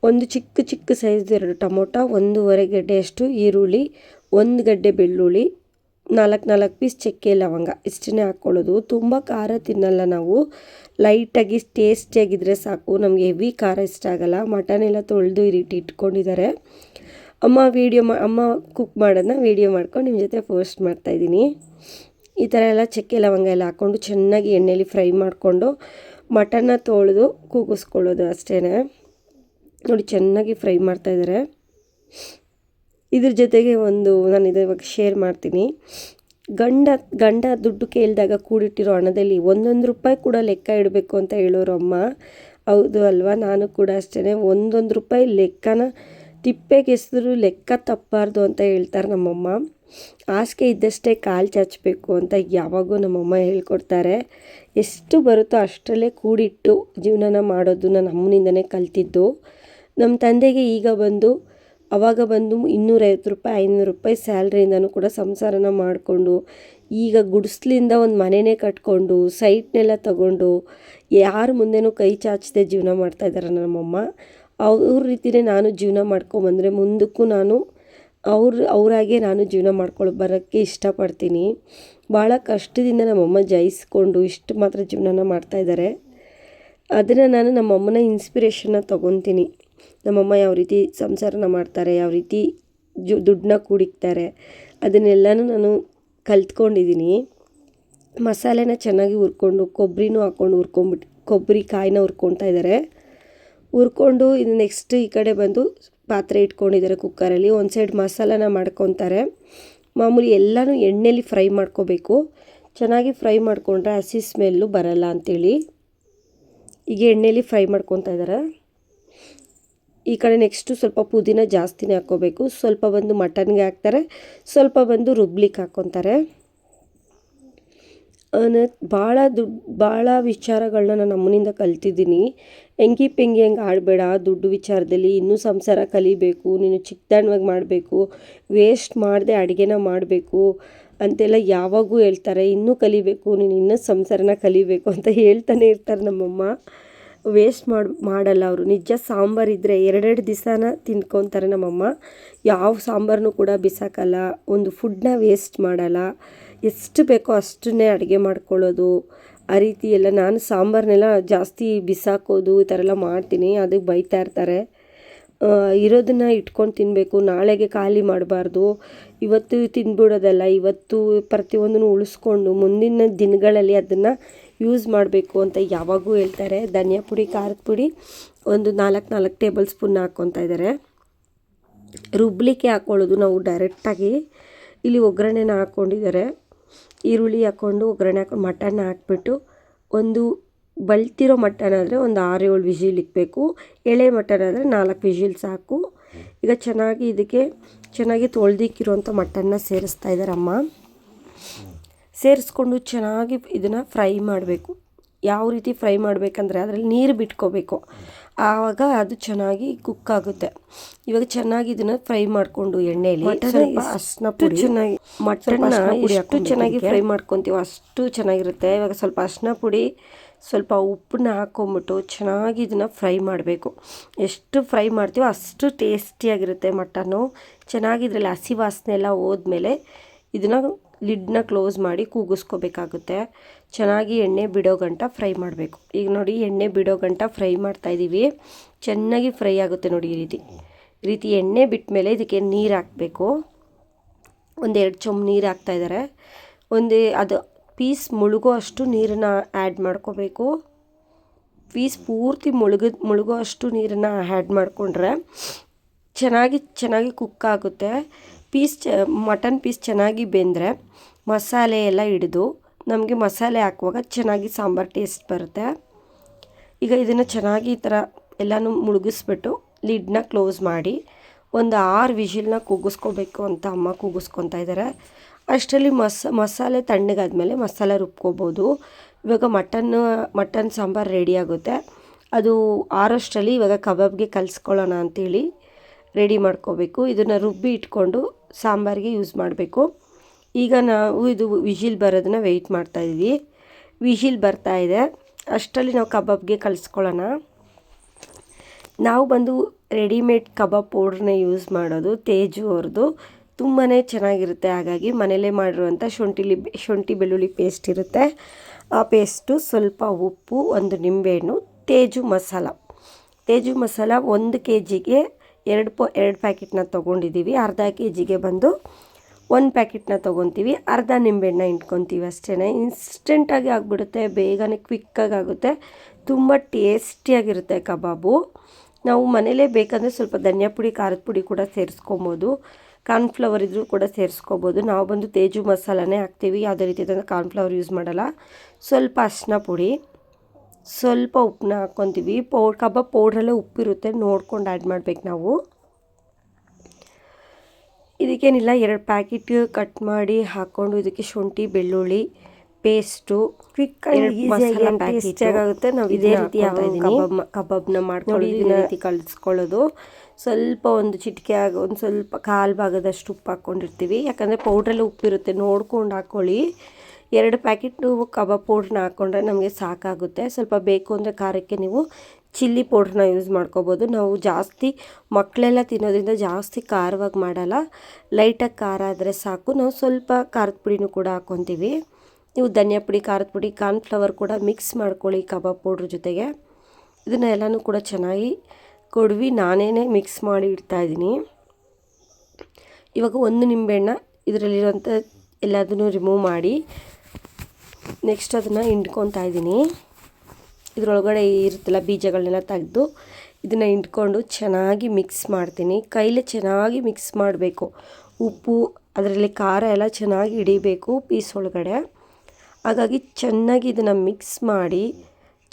ಒಂದು ಚಿಕ್ಕ ಚಿಕ್ಕ ಸೈಜ್ ಎರಡು ಟೊಮೊಟೊ, ಒಂದೂವರೆ ಗಡ್ಡೆಯಷ್ಟು ಈರುಳ್ಳಿ, ಒಂದು ಗಡ್ಡೆ ಬೆಳ್ಳುಳ್ಳಿ, ನಾಲ್ಕು ನಾಲ್ಕು ಪೀಸ್ ಚಕ್ಕೆ ಲವಂಗ ಇಷ್ಟನ್ನೇ ಹಾಕ್ಕೊಳ್ಳೋದು ತುಂಬ ಖಾರ ತಿನ್ನಲ್ಲ ನಾವು. ಲೈಟಾಗಿ ಟೇಸ್ಟಿಯಾಗಿದ್ದರೆ ಸಾಕು. ನಮಗೆ ಹೆವಿ ಖಾರ ಇಷ್ಟ ಆಗಲ್ಲ. ಮಟನ್ ಎಲ್ಲ ತೊಳೆದು ಈ ಇಟ್ಕೊಂಡಿದ್ದಾರೆ. ಅಮ್ಮ ವೀಡಿಯೋ ಮಾ, ಅಮ್ಮ ಕುಕ್ ಮಾಡೋದನ್ನ ವೀಡಿಯೋ ಮಾಡ್ಕೊಂಡು ನಿಮ್ಮ ಜೊತೆ ಪೋಸ್ಟ್ ಮಾಡ್ತಾಯಿದ್ದೀನಿ ಈ ಥರ ಎಲ್ಲ ಚಕ್ಕೆ ಲವಂಗ ಎಲ್ಲ ಹಾಕ್ಕೊಂಡು ಚೆನ್ನಾಗಿ ಎಣ್ಣೆಲಿ ಫ್ರೈ ಮಾಡಿಕೊಂಡು ಮಟನ್ನ ತೊಳೆದು ಕೂಗಿಸ್ಕೊಳ್ಳೋದು ಅಷ್ಟೇ ನೋಡಿ ಚೆನ್ನಾಗಿ ಫ್ರೈ ಮಾಡ್ತಾಯಿದ್ದಾರೆ ಇದ್ರ. ಜೊತೆಗೆ ಒಂದು ನಾನು ಇದು ಇವಾಗ ಶೇರ್ ಮಾಡ್ತೀನಿ. ಗಂಡ ಗಂಡ ದುಡ್ಡು ಕೇಳಿದಾಗ ಕೂಡಿಟ್ಟಿರೋ ಹಣದಲ್ಲಿ ಒಂದೊಂದು ರೂಪಾಯಿ ಕೂಡ ಲೆಕ್ಕ ಇಡಬೇಕು ಅಂತ ಹೇಳೋರು ಅಮ್ಮ. ಹೌದು ಅಲ್ವಾ? ನಾನು ಕೂಡ ಅಷ್ಟೇ ಒಂದೊಂದು ರೂಪಾಯಿ ಲೆಕ್ಕನ ತಿಪ್ಪೆಗೆ ಎಸೆದ್ರು ಲೆಕ್ಕ ತಪ್ಪಬಾರ್ದು ಅಂತ ಹೇಳ್ತಾರೆ ನಮ್ಮಮ್ಮ. ಹಾಸಿಗೆ ಇದ್ದಷ್ಟೇ ಕಾಲು ಚಾಚಬೇಕು ಅಂತ ಯಾವಾಗೂ ನಮ್ಮಮ್ಮ ಹೇಳ್ಕೊಡ್ತಾರೆ. ಎಷ್ಟು ಬರುತ್ತೋ ಅಷ್ಟರಲ್ಲೇ ಕೂಡಿಟ್ಟು ಜೀವನನ ಮಾಡೋದು ನಾನು ಅಮ್ಮನಿಂದನೇ ಕಲ್ತಿದ್ದು. ನಮ್ಮ ತಂದೆಗೆ ಈಗ ಬಂದು, ಅವಾಗ ಬಂದು ಇನ್ನೂರೈವತ್ತು ರೂಪಾಯಿ, ಐನೂರು ರೂಪಾಯಿ ಸ್ಯಾಲ್ರಿಯಿಂದನೂ ಕೂಡ ಸಂಸಾರನ ಮಾಡಿಕೊಂಡು, ಈಗ ಗುಡಿಸ್ಲಿಂದ ಒಂದು ಮನೆನೇ ಕಟ್ಕೊಂಡು, ಸೈಟ್ನೆಲ್ಲ ತಗೊಂಡು, ಯಾರ ಮುಂದೆನೂ ಕೈ ಚಾಚದೆ ಜೀವನ ಮಾಡ್ತಾಯಿದ್ದಾರೆ ನಮ್ಮಮ್ಮ. ಅವ್ರ ರೀತಿಯೇ ನಾನು ಜೀವನ ಮಾಡ್ಕೊಂಬಂದರೆ ಮುಂದಕ್ಕೂ ನಾನು ಅವ್ರ, ಅವರಾಗೆ ನಾನು ಜೀವನ ಮಾಡ್ಕೊಳ್ಳೋ ಬರೋಕ್ಕೆ ಇಷ್ಟಪಡ್ತೀನಿ. ಭಾಳ ಕಷ್ಟದಿಂದ ನಮ್ಮಮ್ಮ ಜಯಿಸ್ಕೊಂಡು ಇಷ್ಟು ಮಾತ್ರ ಜೀವನನ ಮಾಡ್ತಾಯಿದ್ದಾರೆ ಅದನ್ನು ನಾನು ನಮ್ಮಮ್ಮನ ಇನ್ಸ್ಪಿರೇಷನ್ನ ತೊಗೊತೀನಿ. ನಮ್ಮಮ್ಮ ಯಾವ ರೀತಿ ಸಂಸಾರನ ಮಾಡ್ತಾರೆ, ಯಾವ ರೀತಿ ಜು, ದುಡ್ಡನ್ನ ಕೂಡಿಕ್ತಾರೆ, ಅದನ್ನೆಲ್ಲನೂ ನಾನು ಕಲ್ತ್ಕೊಂಡಿದ್ದೀನಿ ಮಸಾಲೆನ ಚೆನ್ನಾಗಿ ಹುರ್ಕೊಂಡು ಕೊಬ್ಬರಿನೂ ಹಾಕ್ಕೊಂಡು ಹುರ್ಕೊಂಬಿಟ್ಟು ಕೊಬ್ಬರಿ ಕಾಯಿನ ಹುರ್ಕೊತಾ ಇದ್ದಾರೆ ಹುರ್ಕೊಂಡು ಇದು ನೆಕ್ಸ್ಟ್ ಈ ಕಡೆ ಬಂದು ಪಾತ್ರೆ ಇಟ್ಕೊಂಡಿದ್ದಾರೆ ಕುಕ್ಕರಲ್ಲಿ ಒಂದು ಸೈಡ್ ಮಸಾಲಾನ ಮಾಡ್ಕೊತಾರೆ. ಮಾಮೂಲಿ ಎಲ್ಲನೂ ಎಣ್ಣೆಲಿ ಫ್ರೈ ಮಾಡ್ಕೋಬೇಕು. ಚೆನ್ನಾಗಿ ಫ್ರೈ ಮಾಡಿಕೊಂಡ್ರೆ ಹಸಿ ಸ್ಮೆಲ್ಲು ಬರಲ್ಲ ಅಂಥೇಳಿ ಈಗ ಎಣ್ಣೆಲಿ ಫ್ರೈ ಮಾಡ್ಕೊತಾ ಇದ್ದಾರೆ. ಈ ಕಡೆ ನೆಕ್ಸ್ಟು ಸ್ವಲ್ಪ ಪುದೀನ ಜಾಸ್ತಿನೇ ಹಾಕ್ಕೋಬೇಕು. ಸ್ವಲ್ಪ ಬಂದು ಮಟನ್ಗೆ ಹಾಕ್ತಾರೆ. ಸ್ವಲ್ಪ ಬಂದು ರುಬ್ಲಿಕ್ಕೆ ಹಾಕ್ಕೊತಾರೆ. ಭಾಳ ದುಡ್ಡು ಭಾಳ ವಿಚಾರಗಳನ್ನ ನಾನು ಅಮ್ಮನಿಂದ ಕಲ್ತಿದ್ದೀನಿ. ಎಂಗಿ ಪೆಂಗಿ ಹಂಗೆ ಆಡಬೇಡ ದುಡ್ಡು ವಿಚಾರದಲ್ಲಿ ಇನ್ನೂ ಸಂಸಾರ ಕಲಿಬೇಕು, ನೀನು ಚಿಕ್ಕದಾಣ್ವಾಗಿ ಮಾಡಬೇಕು, ವೇಸ್ಟ್ ಮಾಡದೆ ಅಡುಗೆನ ಮಾಡಬೇಕು ಅಂತೆಲ್ಲ ಯಾವಾಗೂ ಹೇಳ್ತಾರೆ. ಇನ್ನೂ ಕಲಿಬೇಕು, ನೀನು ಇನ್ನೂ ಸಂಸಾರನ ಕಲಿಬೇಕು ಅಂತ ಹೇಳ್ತಾನೆ ಇರ್ತಾರೆ ನಮ್ಮಮ್ಮ. ವೇಸ್ಟ್ ಮಾಡಿ, ಮಾಡಲ್ಲ ಅವರು. ನಿಜ ಸಾಂಬಾರು ಇದ್ದರೆ ಎರಡೆರಡು ದಿವಸನ ತಿನ್ಕೊತಾರೆ ನಮ್ಮಮ್ಮ. ಯಾವ ಸಾಂಬಾರನ್ನು ಕೂಡ ಬಿಸಾಕಲ್ಲ. ಒಂದು ಫುಡ್ನ ವೇಸ್ಟ್ ಮಾಡಲ್ಲ. ಎಷ್ಟು ಬೇಕೋ ಅಷ್ಟನ್ನೇ ಅಡುಗೆ ಮಾಡ್ಕೊಳ್ಳೋದು. ಆ ರೀತಿ ಎಲ್ಲ ನಾನು ಸಾಂಬಾರನ್ನೆಲ್ಲ ಜಾಸ್ತಿ ಬಿಸಾಕೋದು, ಈ ಥರ ಎಲ್ಲ ಮಾಡ್ತೀನಿ, ಅದಕ್ಕೆ ಬೈತಾ ಇರ್ತಾರೆ. ಇರೋದನ್ನು ಇಟ್ಕೊಂಡು ತಿನ್ನಬೇಕು ನಾಳೆಗೆ ಖಾಲಿ ಮಾಡಬಾರ್ದು. ಇವತ್ತು ತಿಂದ್ಬಿಡೋದಲ್ಲ ಇವತ್ತು ಪ್ರತಿಯೊಂದನ್ನು ಉಳಿಸ್ಕೊಂಡು ಮುಂದಿನ ದಿನಗಳಲ್ಲಿ ಅದನ್ನು ಯೂಸ್ ಮಾಡಬೇಕು ಅಂತ ಯಾವಾಗೂ ಹೇಳ್ತಾರೆ. ಧನಿಯಾ ಪುಡಿ, ಖಾರದ ಪುಡಿ, ಒಂದು ನಾಲ್ಕು ನಾಲ್ಕು ಟೇಬಲ್ ಸ್ಪೂನ್ ಹಾಕ್ಕೊತಾ ಇದ್ದಾರೆ. ರುಬ್ಲಿಕ್ಕೆ ಹಾಕ್ಕೊಳ್ಳೋದು ನಾವು ಡೈರೆಕ್ಟಾಗಿ. ಇಲ್ಲಿ ಒಗ್ಗರಣೆನ ಹಾಕ್ಕೊಂಡಿದ್ದಾರೆ. ಈರುಳ್ಳಿ ಹಾಕ್ಕೊಂಡು, ಒಗ್ಗರಣೆ ಹಾಕೊಂಡು ಮಟನ್ ಹಾಕ್ಬಿಟ್ಟು ಒಂದು ಬಳ್ತಿರೋ ಮಟನ್ ಆದರೆ ಒಂದು ಆರು ಏಳು ವಿಜಿಲ್ ಇಕ್ಬೇಕು. ಎಳೆ ಮಟನ್ ಆದರೆ ನಾಲ್ಕು ವಿಜಿಲ್ ಸಾಕು. ಈಗ ಚೆನ್ನಾಗಿ ಇದಕ್ಕೆ ಚೆನ್ನಾಗಿ ತೊಳೆದಿಕ್ಕಿರುವಂಥ ಮಟನ್ನ ಸೇರಿಸ್ತಾ ಇದ್ದಾರಮ್ಮ ಸೇರಿಸ್ಕೊಂಡು ಚೆನ್ನಾಗಿ ಇದನ್ನು ಫ್ರೈ ಮಾಡಬೇಕು. ಯಾವ ರೀತಿ ಫ್ರೈ ಮಾಡಬೇಕಂದ್ರೆ ಅದರಲ್ಲಿ ನೀರು ಬಿಟ್ಕೋಬೇಕು. ಆವಾಗ ಅದು ಚೆನ್ನಾಗಿ ಕುಕ್ ಆಗುತ್ತೆ. ಇವಾಗ ಚೆನ್ನಾಗಿ ಇದನ್ನ ಫ್ರೈ ಮಾಡಿಕೊಂಡು ಎಣ್ಣೆಯಲ್ಲಿ ಅರ್ಶಿನ ಪುಡಿ ಚೆನ್ನಾಗಿ ಮಟನ್ನ ಎಷ್ಟು ಚೆನ್ನಾಗಿ ಫ್ರೈ ಮಾಡ್ಕೊತೀವೋ. ಅಷ್ಟು ಚೆನ್ನಾಗಿರುತ್ತೆ. ಇವಾಗ ಸ್ವಲ್ಪ ಅರ್ಶಿನ ಪುಡಿ ಸ್ವಲ್ಪ ಉಪ್ಪನ್ನ ಹಾಕೊಂಬಿಟ್ಟು ಚೆನ್ನಾಗಿ ಇದನ್ನು ಫ್ರೈ ಮಾಡಬೇಕು. ಎಷ್ಟು ಫ್ರೈ ಮಾಡ್ತೀವೋ ಅಷ್ಟು ಟೇಸ್ಟಿಯಾಗಿರುತ್ತೆ ಮಟನ್ನು. ಚೆನ್ನಾಗಿ ಇದರಲ್ಲಿ ಹಸಿ ವಾಸನೆ ಎಲ್ಲ ಹೋದ್ಮೇಲೆ ಇದನ್ನು ಲಿಡ್ನ ಕ್ಲೋಸ್ ಮಾಡಿ ಕೂಗಿಸ್ಕೋಬೇಕಾಗುತ್ತೆ. ಚೆನ್ನಾಗಿ ಎಣ್ಣೆ ಬಿಡೋ ಗಂಟ ಫ್ರೈ ಮಾಡಬೇಕು. ಈಗ ನೋಡಿ, ಎಣ್ಣೆ ಬಿಡೋ ಗಂಟ ಫ್ರೈ ಮಾಡ್ತಾಯಿದ್ದೀವಿ ಚೆನ್ನಾಗಿ ಫ್ರೈ ಆಗುತ್ತೆ ನೋಡಿ ಈ ರೀತಿ. ಈ ರೀತಿ ಎಣ್ಣೆ ಬಿಟ್ಟ ಮೇಲೆ ಇದಕ್ಕೆ ನೀರು ಹಾಕಬೇಕು. ಒಂದೆರಡು ಚೊಂಬು ನೀರು ಹಾಕ್ತಾಯಿದ್ದಾರೆ ಒಂದು, ಅದು ಪೀಸ್ ಮುಳುಗೋ ಅಷ್ಟು ನೀರನ್ನು ಆ್ಯಡ್ ಮಾಡ್ಕೋಬೇಕು. ಪೀಸ್ ಪೂರ್ತಿ ಮುಳುಗ, ಮುಳುಗೋ ಅಷ್ಟು ನೀರನ್ನು ಆ್ಯಡ್ ಮಾಡಿಕೊಂಡ್ರೆ ಚೆನ್ನಾಗಿ ಚೆನ್ನಾಗಿ ಕುಕ್ ಆಗುತ್ತೆ. ಪೀಸ್ ಚ, ಮಟನ್ ಪೀಸ್ ಚೆನ್ನಾಗಿ ಬೆಂದರೆ ಮಸಾಲೆ ಎಲ್ಲ ಹಿಡಿದು ನಮಗೆ ಮಸಾಲೆ ಹಾಕುವಾಗ ಚೆನ್ನಾಗಿ ಸಾಂಬಾರು ಟೇಸ್ಟ್ ಬರುತ್ತೆ. ಈಗ ಇದನ್ನು ಚೆನ್ನಾಗಿ ಈ ಥರ ಎಲ್ಲನೂ ಮುಳುಗಿಸ್ಬಿಟ್ಟು ಲಿಡ್ನ ಕ್ಲೋಸ್ ಮಾಡಿ ಒಂದು ಆರು ವಿಷಿಲ್ನ ಕೂಗಿಸ್ಕೋಬೇಕು ಅಂತ ಅಮ್ಮ ಕೂಗಿಸ್ಕೊತಾ ಇದ್ದಾರೆ ಅಷ್ಟರಲ್ಲಿ ಮಸ, ಮಸಾಲೆ ತಣ್ಣಗಾದ್ಮೇಲೆ ಮಸಾಲೆ ರುಬ್ಕೋಬೋದು. ಇವಾಗ ಮಟನ್ ಮಟನ್ ಸಾಂಬಾರು ರೆಡಿ ಆಗುತ್ತೆ. ಅದು ಆರಷ್ಟರಲ್ಲಿ ಇವಾಗ ಕಬಾಬ್ಗೆ ಕಲಿಸ್ಕೊಳ್ಳೋಣ ಅಂತೇಳಿ ರೆಡಿ ಮಾಡ್ಕೋಬೇಕು. ಇದನ್ನು ರುಬ್ಬಿ ಇಟ್ಕೊಂಡು ಸಾಂಬಾರಿಗೆ ಯೂಸ್ ಮಾಡಬೇಕು. ಈಗ ನಾವು ಇದು ವಿಶಿಲ್ ಬರೋದನ್ನ ವೆಯ್ಟ್ ಮಾಡ್ತಾಯಿದ್ವಿ ವಿಶಿಲ್ ಬರ್ತಾ ಇದೆ. ಅಷ್ಟರಲ್ಲಿ ನಾವು ಕಬಾಬ್ಗೆ ಕಲಿಸ್ಕೊಳ್ಳೋಣ. ನಾವು ಬಂದು ರೆಡಿಮೇಡ್ ಕಬಾಬ್ ಪೌಡ್ರನ್ನ ಯೂಸ್ ಮಾಡೋದು, ತೇಜು ಅವ್ರದ್ದು ತುಂಬಾ ಚೆನ್ನಾಗಿರುತ್ತೆ. ಹಾಗಾಗಿ ಮನೇಲೇ ಮಾಡಿರುವಂಥ ಶುಂಠಿಲಿ ಶುಂಠಿ ಬೆಳ್ಳುಳ್ಳಿ ಪೇಸ್ಟ್ ಇರುತ್ತೆ. ಆ ಪೇಸ್ಟು ಸ್ವಲ್ಪ ಉಪ್ಪು, ಒಂದು ನಿಂಬೆಹಣ್ಣು ತೇಜು ಮಸಾಲ. ತೇಜು ಮಸಾಲ ಒಂದು ಕೆ ಜಿಗೆ ಎರಡು ಪೊ, ಎರಡು ಪ್ಯಾಕೆಟ್ನ ತೊಗೊಂಡಿದ್ದೀವಿ. ಅರ್ಧ ಕೆ ಜಿಗೆ ಬಂದು ಒಂದು ಪ್ಯಾಕೆಟ್ನ ತೊಗೊತೀವಿ. ಅರ್ಧ ನಿಂಬೆಹಣ್ಣ ಇಟ್ಕೊತೀವಿ ಅಷ್ಟೇ ಇನ್ಸ್ಟೆಂಟಾಗಿ ಆಗಿಬಿಡುತ್ತೆ, ಬೇಗನೆ ಕ್ವಿಕ್ಕಾಗಿ ಆಗುತ್ತೆ. ತುಂಬ ಟೇಸ್ಟಿಯಾಗಿರುತ್ತೆ ಕಬಾಬು. ನಾವು ಮನೇಲೇ ಬೇಕಂದರೆ ಸ್ವಲ್ಪ ಧನಿಯಾ ಪುಡಿ, ಖಾರದ ಪುಡಿ ಕೂಡ ಸೇರಿಸ್ಕೊಬೋದು. ಕಾರ್ನ್ಫ್ಲವರ್ ಇದ್ದರೂ ಕೂಡ ಸೇರಿಸ್ಕೊಬೋದು. ನಾವು ಬಂದು ತೇಜು ಮಸಾಲನೇ ಹಾಕ್ತೀವಿ. ಯಾವುದೇ ರೀತಿಯಾದ ಕಾರ್ನ್ಫ್ಲವರ್ ಯೂಸ್ ಮಾಡಲ್ಲ. ಸ್ವಲ್ಪ ಅರ್ಶಿನ ಪುಡಿ. ಸ್ವಲ್ಪ ಉಪ್ಪನ್ನ ಹಾಕ್ಕೊತೀವಿ. ಪೌ ಕಬಾಬ್ ಪೌಡ್ರಲ್ಲೇ ಉಪ್ಪಿರುತ್ತೆ. ನೋಡ್ಕೊಂಡು ಆ್ಯಡ್ ಮಾಡ್ಬೇಕು ನಾವು. ಇದಕ್ಕೇನಿಲ್ಲ ಎರಡು ಪ್ಯಾಕೆಟ್ ಕಟ್ ಮಾಡಿ ಹಾಕ್ಕೊಂಡು ಇದಕ್ಕೆ ಶುಂಠಿ ಬೆಳ್ಳುಳ್ಳಿ ಪೇಸ್ಟು ಕ್ವಿಕ್ ಆಗುತ್ತೆ ನಾವು ಇದೇ ರೀತಿ ಕಬಾಬ್ ಕಬಾಬ್ನ ಮಾಡ್ಕೊಂಡು ಇದೇ ರೀತಿ ಕಲಿಸ್ಕೊಳ್ಳೋದು. ಸ್ವಲ್ಪ ಒಂದು ಚಿಟಿಕೆ ಆಗಿ ಒಂದು ಸ್ವಲ್ಪ ಕಾಲು ಭಾಗದಷ್ಟು ಉಪ್ಪು ಹಾಕ್ಕೊಂಡಿರ್ತೀವಿ. ಯಾಕಂದರೆ ಪೌಡ್ರಲ್ಲೇ ಉಪ್ಪಿರುತ್ತೆ. ನೋಡ್ಕೊಂಡು ಹಾಕ್ಕೊಳ್ಳಿ. ಎರಡು ಪ್ಯಾಕೆಟು ಕಬಾಬ್ ಪೌಡ್ರನ್ನ ಹಾಕ್ಕೊಂಡ್ರೆ ನಮಗೆ ಸಾಕಾಗುತ್ತೆ. ಸ್ವಲ್ಪ ಬೇಕು ಅಂದರೆ ಖಾರಕ್ಕೆ ನೀವು ಚಿಲ್ಲಿ ಪೌಡ್ರನ್ನ ಯೂಸ್ ಮಾಡ್ಕೋಬೋದು. ನಾವು ಜಾಸ್ತಿ ಮಕ್ಕಳೆಲ್ಲ ತಿನ್ನೋದ್ರಿಂದ ಜಾಸ್ತಿ ಖಾರವಾಗಿ ಮಾಡಲ್ಲ. ಲೈಟಾಗಿ ಖಾರ ಆದರೆ ಸಾಕು. ನಾವು ಸ್ವಲ್ಪ ಖಾರದ ಪುಡಿನೂ ಕೂಡ ಹಾಕ್ಕೊತೀವಿ ನೀವು ಧನಿಯಾ ಪುಡಿ, ಖಾರದ ಪುಡಿ ಕಾರ್ನ್ಫ್ಲವರ್ ಕೂಡ ಮಿಕ್ಸ್ ಮಾಡ್ಕೊಳ್ಳಿ ಕಬಾಬ್ ಪೌಡ್ರ್ ಜೊತೆಗೆ. ಇದನ್ನೆಲ್ಲನೂ ಕೂಡ ಚೆನ್ನಾಗಿ ಕೊಡ್ವಿ. ನಾನೇ ಮಿಕ್ಸ್ ಮಾಡಿ ಇಡ್ತಾಯಿದ್ದೀನಿ ಇವಾಗ ಒಂದು ನಿಂಬೆಹಣ್ಣ ಇದರಲ್ಲಿರುವಂಥ ಎಲ್ಲದನ್ನು ರಿಮೂವ್ ಮಾಡಿ ನೆಕ್ಸ್ಟ್ ಅದನ್ನು ಹಿಂಡ್ಕೊತಾ ಇದ್ದೀನಿ ಇದರೊಳಗಡೆ ಇರುತ್ತಲ್ಲ ಬೀಜಗಳನ್ನೆಲ್ಲ ತೆಗೆದು ಇದನ್ನು ಹಿಂಡ್ಕೊಂಡು ಚೆನ್ನಾಗಿ ಮಿಕ್ಸ್ ಮಾಡ್ತೀನಿ. ಕೈಲೇ ಚೆನ್ನಾಗಿ ಮಿಕ್ಸ್ ಮಾಡಬೇಕು. ಉಪ್ಪು, ಅದರಲ್ಲಿ ಖಾರ ಎಲ್ಲ ಚೆನ್ನಾಗಿ ಹಿಡಿಬೇಕು ಪೀಸ್ ಒಳಗಡೆ. ಹಾಗಾಗಿ ಚೆನ್ನಾಗಿ ಇದನ್ನು ಮಿಕ್ಸ್ ಮಾಡಿ,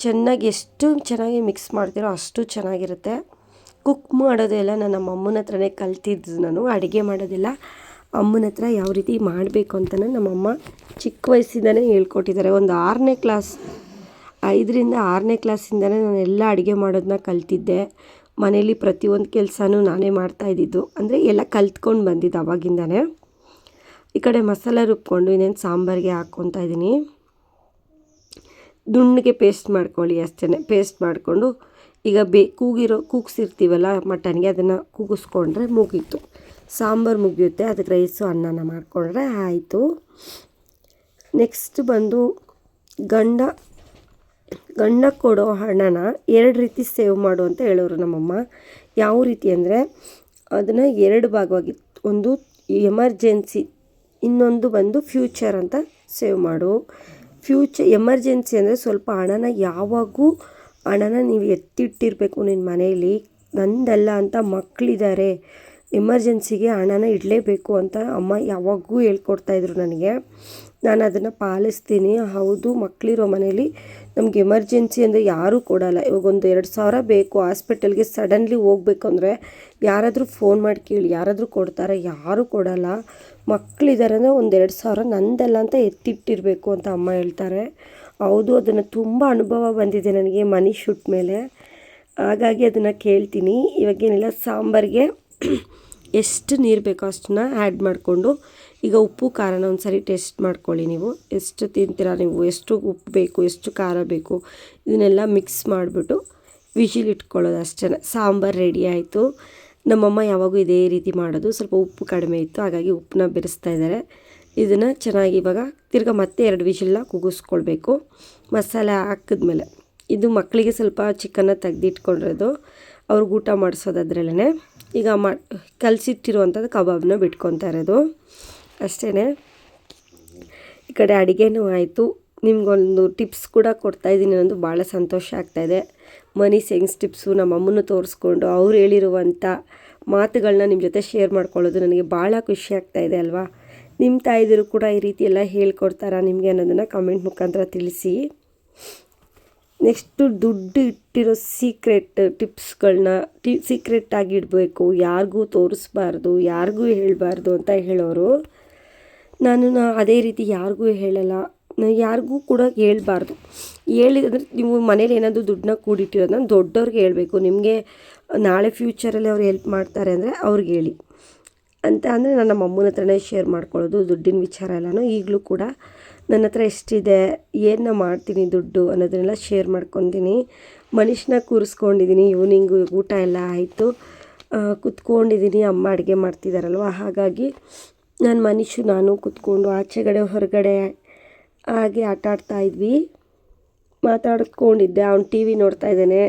ಚೆನ್ನಾಗಿ ಎಷ್ಟು ಚೆನ್ನಾಗಿ ಮಿಕ್ಸ್ ಮಾಡ್ತೀರೋ ಅಷ್ಟು ಚೆನ್ನಾಗಿರುತ್ತೆ. ಕುಕ್ ಮಾಡೋದೆಲ್ಲ ನನ್ನ ಅಮ್ಮನ ಹತ್ರನೇ ಕಲ್ತಿದ್ದು ನಾನು, ಅಡುಗೆ ಮಾಡೋದೆಲ್ಲ. ಅಮ್ಮನ ಹತ್ರ ಯಾವ ರೀತಿ ಮಾಡಬೇಕು ಅಂತಲೇ ನಮ್ಮಮ್ಮ ಚಿಕ್ಕ ವಯಸ್ಸಿಂದನೇ ಹೇಳ್ಕೊಟ್ಟಿದ್ದಾರೆ. ಒಂದು ಆರನೇ ಕ್ಲಾಸ್ ಐದರಿಂದ ಆರನೇ ಕ್ಲಾಸಿಂದನೇ ನಾನು ಎಲ್ಲ ಅಡುಗೆ ಮಾಡೋದನ್ನ ಕಲ್ತಿದ್ದೆ. ಮನೇಲಿ ಪ್ರತಿಯೊಂದು ಕೆಲಸನೂ ನಾನೇ ಮಾಡ್ತಾಯಿದ್ದಿದ್ದು ಅಂದರೆ ಎಲ್ಲ ಕಲ್ತ್ಕೊಂಡು ಬಂದಿದ್ದು ಅವಾಗಿಂದನೇ. ಈ ಕಡೆ ಮಸಾಲೆ ರುಬ್ಕೊಂಡು ಇನ್ನೇನು ಸಾಂಬಾರಿಗೆ ಹಾಕ್ಕೊತಾ ಇದ್ದೀನಿ. ದುಣ್ಣಗೆ ಪೇಸ್ಟ್ ಮಾಡ್ಕೊಳ್ಳಿ ಅಷ್ಟೇ ಪೇಸ್ಟ್ ಮಾಡಿಕೊಂಡು ಈಗ ಬೇ ಕೂಗಿರೋ ಕೂಗಿಸಿರ್ತೀವಲ್ಲ ಮಟನ್ಗೆ ಅದನ್ನು ಕೂಗಿಸ್ಕೊಂಡ್ರೆ ಮುಗೀತು. ಸಾಂಬಾರು ಮುಗಿಯುತ್ತೆ, ಅದಕ್ಕೆ ರೈಸು, ಅನ್ನನ ಮಾಡಿಕೊಂಡ್ರೆ ಆಯಿತು. ನೆಕ್ಸ್ಟ್ ಬಂದು ಗಂಡ ಗಂಡ ಕೊಡೋ ಹಣನ ಎರಡು ರೀತಿ ಸೇವ್ ಮಾಡು ಅಂತ ಹೇಳೋರು ನಮ್ಮಮ್ಮ. ಯಾವ ರೀತಿ ಅಂದರೆ, ಅದನ್ನು ಎರಡು ಭಾಗವಾಗಿ, ಒಂದು ಎಮರ್ಜೆನ್ಸಿ, ಇನ್ನೊಂದು ಬಂದು ಫ್ಯೂಚರ್ ಅಂತ ಸೇವ್ ಮಾಡು. ಫ್ಯೂಚರ್, ಎಮರ್ಜೆನ್ಸಿ ಅಂದರೆ ಸ್ವಲ್ಪ ಹಣನ ಯಾವಾಗೂ, ಹಣನ ನೀವು ಎತ್ತಿಟ್ಟಿರಬೇಕು ನಿನ್ನ ಮನೆಯಲ್ಲಿ ನಂದಲ್ಲ ಅಂತ ಮಕ್ಕಳಿದ್ದಾರೆ ಎಮರ್ಜೆನ್ಸಿಗೆ ಹಣನ ಇಡಲೇಬೇಕು ಅಂತ ಅಮ್ಮ ಯಾವಾಗೂ ಹೇಳ್ಕೊಡ್ತಾಯಿದ್ರು ನನಗೆ. ನಾನು ಅದನ್ನು ಪಾಲಿಸ್ತೀನಿ. ಹೌದು ಮಕ್ಕಳಿರೋ ಮನೇಲಿ ನಮ್ಗೆ ಎಮರ್ಜೆನ್ಸಿ ಅಂದರೆ ಯಾರೂ ಕೊಡಲ್ಲ. ಇವಾಗ ಒಂದು ಎರಡು ಸಾವಿರ ಬೇಕು, ಹಾಸ್ಪಿಟಲ್ಗೆ ಸಡನ್ಲಿ ಹೋಗ್ಬೇಕು ಅಂದರೆ ಯಾರಾದರೂ ಫೋನ್ ಮಾಡಿ ಕೇಳಿ, ಯಾರಾದರೂ ಕೊಡ್ತಾರೆ, ಯಾರೂ ಕೊಡಲ್ಲ. ಮಕ್ಕಳಿದ್ದಾರೆ ಅಂದರೆ ಒಂದು ಎರಡು ಸಾವಿರ ನಂದಲ್ಲ ಅಂತ ಎತ್ತಿಟ್ಟಿರಬೇಕು ಅಂತ ಅಮ್ಮ ಹೇಳ್ತಾರೆ. ಹೌದು, ಅದನ್ನು ತುಂಬ ಅನುಭವ ಬಂದಿದೆ ನನಗೆ ಮನಿ ಶೂಟ್ ಮೇಲೆ ಹಾಗಾಗಿ ಅದನ್ನು ಕೇಳ್ತೀನಿ. ಇವಾಗೇನಿಲ್ಲ, ಸಾಂಬಾರಿಗೆ ಎಷ್ಟು ನೀರು ಬೇಕೋ ಅಷ್ಟನ್ನ ಆ್ಯಡ್ ಮಾಡಿಕೊಂಡು ಈಗ ಉಪ್ಪು, ಖಾರನ ಒಂದು ಸರಿ ಟೇಸ್ಟ್ ಮಾಡ್ಕೊಳ್ಳಿ ನೀವು. ಎಷ್ಟು ತಿಂತೀರಾ ನೀವು? ಎಷ್ಟು ಉಪ್ಪು ಬೇಕು? ಎಷ್ಟು ಖಾರ ಬೇಕು? ಇದನ್ನೆಲ್ಲ ಮಿಕ್ಸ್ ಮಾಡಿಬಿಟ್ಟು ವಿಜಿಲ್ ಇಟ್ಕೊಳ್ಳೋದು ಅಷ್ಟೇ. ಸಾಂಬಾರು ರೆಡಿ ಆಯಿತು. ನಮ್ಮಮ್ಮ ಯಾವಾಗೂ ಇದೇ ರೀತಿ ಮಾಡೋದು. ಸ್ವಲ್ಪ ಉಪ್ಪು ಕಡಿಮೆ ಇತ್ತು. ಹಾಗಾಗಿ ಉಪ್ಪನ್ನ ಬೆರೆಸ್ತಾ ಇದ್ದಾರೆ. ಇದನ್ನು ಚೆನ್ನಾಗಿ ಇವಾಗ ತಿರ್ಗ ಮತ್ತೆ ಎರಡು ವಿಶಿಲ್ನ ಕುಗಿಸ್ಕೊಳ್ಬೇಕು ಮಸಾಲೆ ಹಾಕಿದ್ಮೇಲೆ. ಇದು ಮಕ್ಕಳಿಗೆ ಸ್ವಲ್ಪ ಚಿಕನ್ನ ತೆಗ್ದಿಟ್ಕೊಂಡಿರೋದು. ಅವ್ರಿಗೆ ಊಟ ಮಾಡಿಸೋದದ್ರಲ್ಲೇ ಈಗ ಮ, ಕಲಸಿಟ್ಟಿರುವಂಥದ್ದು ಕಬಾಬ್ನ ಬಿಟ್ಕೊತಾ ಇರೋದು. ಅಷ್ಟೇ ಈ ಕಡೆ ಅಡುಗೆನೂ ಆಯಿತು. ನಿಮಗೊಂದು ಟಿಪ್ಸ್ ಕೂಡ ಕೊಡ್ತಾ ಇದ್ದೀನಿ. ಅನ್ನೋದು ಭಾಳ ಸಂತೋಷ ಆಗ್ತಾಯಿದೆ ಮನಿ ಸೆಂಗ್ಸ್ ಟಿಪ್ಸು, ನಮ್ಮ ಅಮ್ಮನ್ನು ತೋರಿಸ್ಕೊಂಡು ಅವ್ರು ಹೇಳಿರುವಂಥ ಮಾತುಗಳನ್ನ ನಿಮ್ಮ ಜೊತೆ ಶೇರ್ ಮಾಡ್ಕೊಳ್ಳೋದು ನನಗೆ ಭಾಳ ಖುಷಿ ಆಗ್ತಾಯಿದೆ ಅಲ್ವಾ? ನಿಮ್ಮ ತಾಯಿದಿರು ಕೂಡ ಈ ರೀತಿ ಎಲ್ಲ ಹೇಳ್ಕೊಡ್ತಾರಾ ನಿಮಗೆ ಅನ್ನೋದನ್ನು ಕಮೆಂಟ್ ಮುಖಾಂತರ ತಿಳಿಸಿ. ನೆಕ್ಸ್ಟು ದುಡ್ಡು ಇಟ್ಟಿರೋ ಸೀಕ್ರೆಟ್ ಟಿಪ್ಸ್ಗಳನ್ನ ಟಿ ಸೀಕ್ರೆಟಾಗಿ ಇಡಬೇಕು. ಯಾರಿಗೂ ತೋರಿಸ್ಬಾರ್ದು, ಯಾರಿಗೂ ಹೇಳಬಾರ್ದು ಅಂತ ಹೇಳೋರು. ನಾನು ಅದೇ ರೀತಿ ಯಾರಿಗೂ ಹೇಳಲ್ಲ. ಯಾರಿಗೂ ಕೂಡ ಹೇಳ್ಬಾರ್ದು. ಹೇಳಿದ್ರೆ ನೀವು ಮನೇಲಿ ಏನಾದರೂ ದುಡ್ಡನ್ನ ಕೂಡಿಟ್ಟಿರೋದನ್ನ ದೊಡ್ಡವ್ರಿಗೆ ಹೇಳಬೇಕು. ನಿಮಗೆ ನಾಳೆ ಫ್ಯೂಚರಲ್ಲಿ ಅವ್ರು ಹೆಲ್ಪ್ ಮಾಡ್ತಾರೆ ಅಂದರೆ ಅವ್ರಿಗೆ ಹೇಳಿ. ಅಂತ ಅಂದರೆ ನಾನು ನಮ್ಮ ಅಮ್ಮನ ಹತ್ರನೇ ಶೇರ್ ಮಾಡ್ಕೊಳ್ಳೋದು, ದುಡ್ಡಿನ ವಿಚಾರ ಎಲ್ಲನೂ ಈಗಲೂ ಕೂಡ ನನ್ನ ಹತ್ರ ಎಷ್ಟಿದೆ ಏನು ಮಾಡ್ತೀನಿ ದುಡ್ಡು ಅನ್ನೋದನ್ನೆಲ್ಲ ಶೇರ್ ಮಾಡ್ಕೊತೀನಿ. ಮನುಷ್ಯನ ಕೂರಿಸ್ಕೊಂಡಿದ್ದೀನಿ ಈವ್ನಿಂಗು ಊಟ ಎಲ್ಲ ಆಯಿತು. ಕುತ್ಕೊಂಡಿದ್ದೀನಿ ಅಮ್ಮ ಅಡುಗೆ ಮಾಡ್ತಿದ್ದಾರಲ್ವ ಹಾಗಾಗಿ ನಾನು ಮನುಷ್ಯ ನಾನು ಕುತ್ಕೊಂಡು ಆಚೆಗಡೆ ಹೊರಗಡೆ ಹಾಗೆ ಆಟ ಆಡ್ತಾ ಇದ್ವಿ. ಮಾತಾಡ್ಕೊಂಡಿದ್ದೆ, ಅವ್ನು ಟಿ ವಿ ನೋಡ್ತಾ ಇದ್ದಾನೆ.